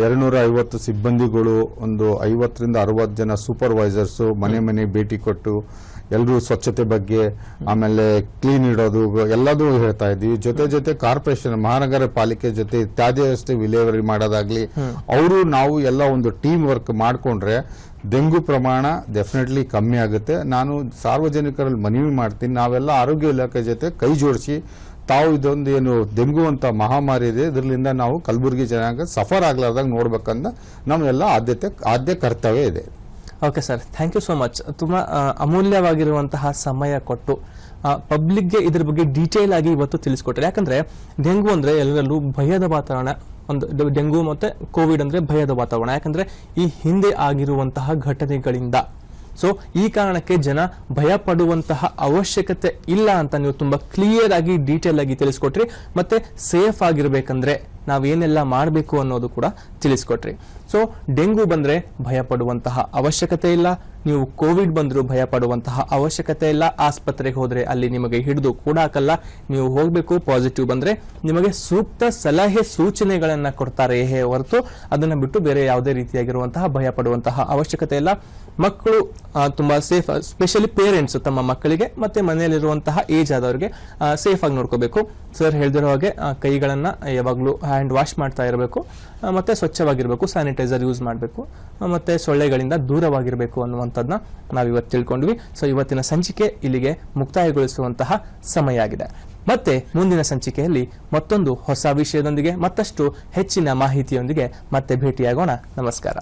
ಎರಡ್ನೂರ ಐವತ್ತು ಸಿಬ್ಬಂದಿಗಳು ಒಂದು ಐವತ್ತರಿಂದ ಅರವತ್ತು ಜನ ಸೂಪರ್ವೈಸರ್ಸು ಮನೆ ಮನೆ ಭೇಟಿ ಕೊಟ್ಟು ಎಲ್ಲರೂ ಸ್ವಚ್ಛತೆ ಬಗ್ಗೆ, ಆಮೇಲೆ ಕ್ಲೀನ್ ಇಡೋದು, ಎಲ್ಲದೂ ಹೇಳ್ತಾ ಇದ್ವಿ. ಜೊತೆ ಜೊತೆ ಕಾರ್ಪೊರೇಷನ್, ಮಹಾನಗರ ಪಾಲಿಕೆ ಜೊತೆ ಇತ್ಯಾದಿ ವಿಲೇವರಿ ಮಾಡೋದಾಗ್ಲಿ, ಅವರು ನಾವು ಎಲ್ಲ ಒಂದು ಟೀಮ್ ವರ್ಕ್ ಮಾಡ್ಕೊಂಡ್ರೆ ಡೆಂಗು ಪ್ರಮಾಣ ಡೆಫಿನೆಟ್ಲಿ ಕಮ್ಮಿ ಆಗುತ್ತೆ. ನಾನು ಸಾರ್ವಜನಿಕರಲ್ಲಿ ಮನವಿ ಮಾಡ್ತೀನಿ. ನಾವೆಲ್ಲ ಆರೋಗ್ಯ ಇಲಾಖೆ ಜೊತೆ ಕೈ ಜೋಡಿಸಿ, ತಾವು ಇದೊಂದು ಏನು ಡೆಂಗು ಅಂತ ಮಹಾಮಾರಿ ಇದೆ ಇದರಿಂದ ನಾವು ಕಲಬುರಗಿ ಜನಾಂಗ ಸಫರ್ ಆಗ್ಲಾರ್ದಾಗ ನೋಡ್ಬೇಕಂದ ನಮ್ಮೆಲ್ಲ ಆದ್ಯತೆ, ಆದ್ಯ ಕರ್ತವ್ಯ ಇದೆ. Okay sir thank you so much ತುಂಬ ಅಮೂಲ್ಯವಾಗಿರುವಂತಹ ಸಮಯ ಕೊಟ್ಟು ಪಬ್ಲಿಕ್ಗೆ ಇದ್ರ ಬಗ್ಗೆ ಡೀಟೇಲ್ ಆಗಿ ಇವತ್ತು ತಿಳಿಸ್ಕೊಟ್ರಿ. ಯಾಕಂದ್ರೆ ಡೆಂಗು ಅಂದ್ರೆ ಎಲ್ಲರಲ್ಲೂ ಭಯದ ವಾತಾವರಣ, ಒಂದು ಡೆಂಗು ಮತ್ತೆ ಕೋವಿಡ್ ಅಂದ್ರೆ ಭಯದ ವಾತಾವರಣ. ಯಾಕಂದ್ರೆ, ಈ ಹಿಂದೆ ಆಗಿರುವಂತಹ ಘಟನೆಗಳಿಂದ. ಸೊ ಈ ಕಾರಣಕ್ಕೆ ಜನ ಭಯ ಪಡುವಂತಹ ಅವಶ್ಯಕತೆ ಇಲ್ಲ ಅಂತ ನೀವು ತುಂಬಾ ಕ್ಲಿಯರ್ ಆಗಿ ಡೀಟೇಲ್ ಆಗಿ ತಿಳಿಸ್ಕೊಟ್ರಿ. ಮತ್ತೆ ಸೇಫ್ ಆಗಿರ್ಬೇಕಂದ್ರೆ ನಾವೇನೆಲ್ಲ ಮಾಡಬೇಕು ಅನ್ನೋದು ಕೂಡ ತಿಳಿಸ್ಕೊಟ್ರಿ. ಸೊ ಡೆಂಗು ಬಂದರೆ ಭಯಪಡುವಂತಹ ಅವಶ್ಯಕತೆ ಇಲ್ಲ. ನೀವು ಕೋವಿಡ್ ಬಂದರೂ ಭಯ ಪಡುವಂತಹ ಅವಶ್ಯಕತೆ ಇಲ್ಲ. ಆಸ್ಪತ್ರೆಗೆ ಹೋದರೆ ಅಲ್ಲಿ ನಿಮಗೆ ಹಿಡಿದು ಕೂಡ ಹಾಕಲ್ಲ. ನೀವು ಹೋಗಬೇಕು ಪಾಸಿಟಿವ್ ಬಂದರೆ ನಿಮಗೆ ಸೂಕ್ತ ಸಲಹೆ ಸೂಚನೆಗಳನ್ನು ಕೊಡ್ತಾರೆ ಹೊರತು. ಅದನ್ನು ಬಿಟ್ಟು ಬೇರೆ ಯಾವುದೇ ರೀತಿಯಾಗಿರುವಂತಹ ಭಯ ಪಡುವಂತಹ ಅವಶ್ಯಕತೆ ಇಲ್ಲ. ಮಕ್ಕಳು ತುಂಬ ಸೇಫ್ ಸ್ಪೆಷಲಿ ಪೇರೆಂಟ್ಸ್ ತಮ್ಮ ಮಕ್ಕಳಿಗೆ ಮತ್ತೆ ಮನೆಯಲ್ಲಿರುವಂತಹ ಏಜ್ ಆದವರಿಗೆ ಸೇಫ್ ಆಗಿ ನೋಡ್ಕೋಬೇಕು. ಸರ್ ಹೇಳಿದಿರೋ ಹಾಗೆ ಕೈಗಳನ್ನು ಯಾವಾಗಲೂ ಹ್ಯಾಂಡ್ ವಾಶ್ ಮಾಡ್ತಾ ಇರಬೇಕು. ಮತ್ತೆ ಸ್ವಚ್ಛವಾಗಿರಬೇಕು ಸ್ಯಾನಿಟೈಸರ್ ಯೂಸ್ ಮಾಡಬೇಕು. ಮತ್ತೆ ಸೊಳ್ಳೆಗಳಿಂದ ದೂರವಾಗಿರಬೇಕು ನಾವು ಇವತ್ತು ತಿಳ್ಕೊಂಡ್ವಿ. ಸೊ ಇವತ್ತಿನ ಸಂಚಿಕೆ ಇಲ್ಲಿಗೆ ಮುಕ್ತಾಯಗೊಳಿಸುವಂತಹ ಸಮಯ ಆಗಿದೆ ಮತ್ತೆ ಮುಂದಿನ ಸಂಚಿಕೆಯಲ್ಲಿ ಮತ್ತೊಂದು ಹೊಸ ವಿಷಯದೊಂದಿಗೆ ಮತ್ತಷ್ಟು ಹೆಚ್ಚಿನ ಮಾಹಿತಿಯೊಂದಿಗೆ ಮತ್ತೆ ಭೇಟಿಯಾಗೋಣ. ನಮಸ್ಕಾರ.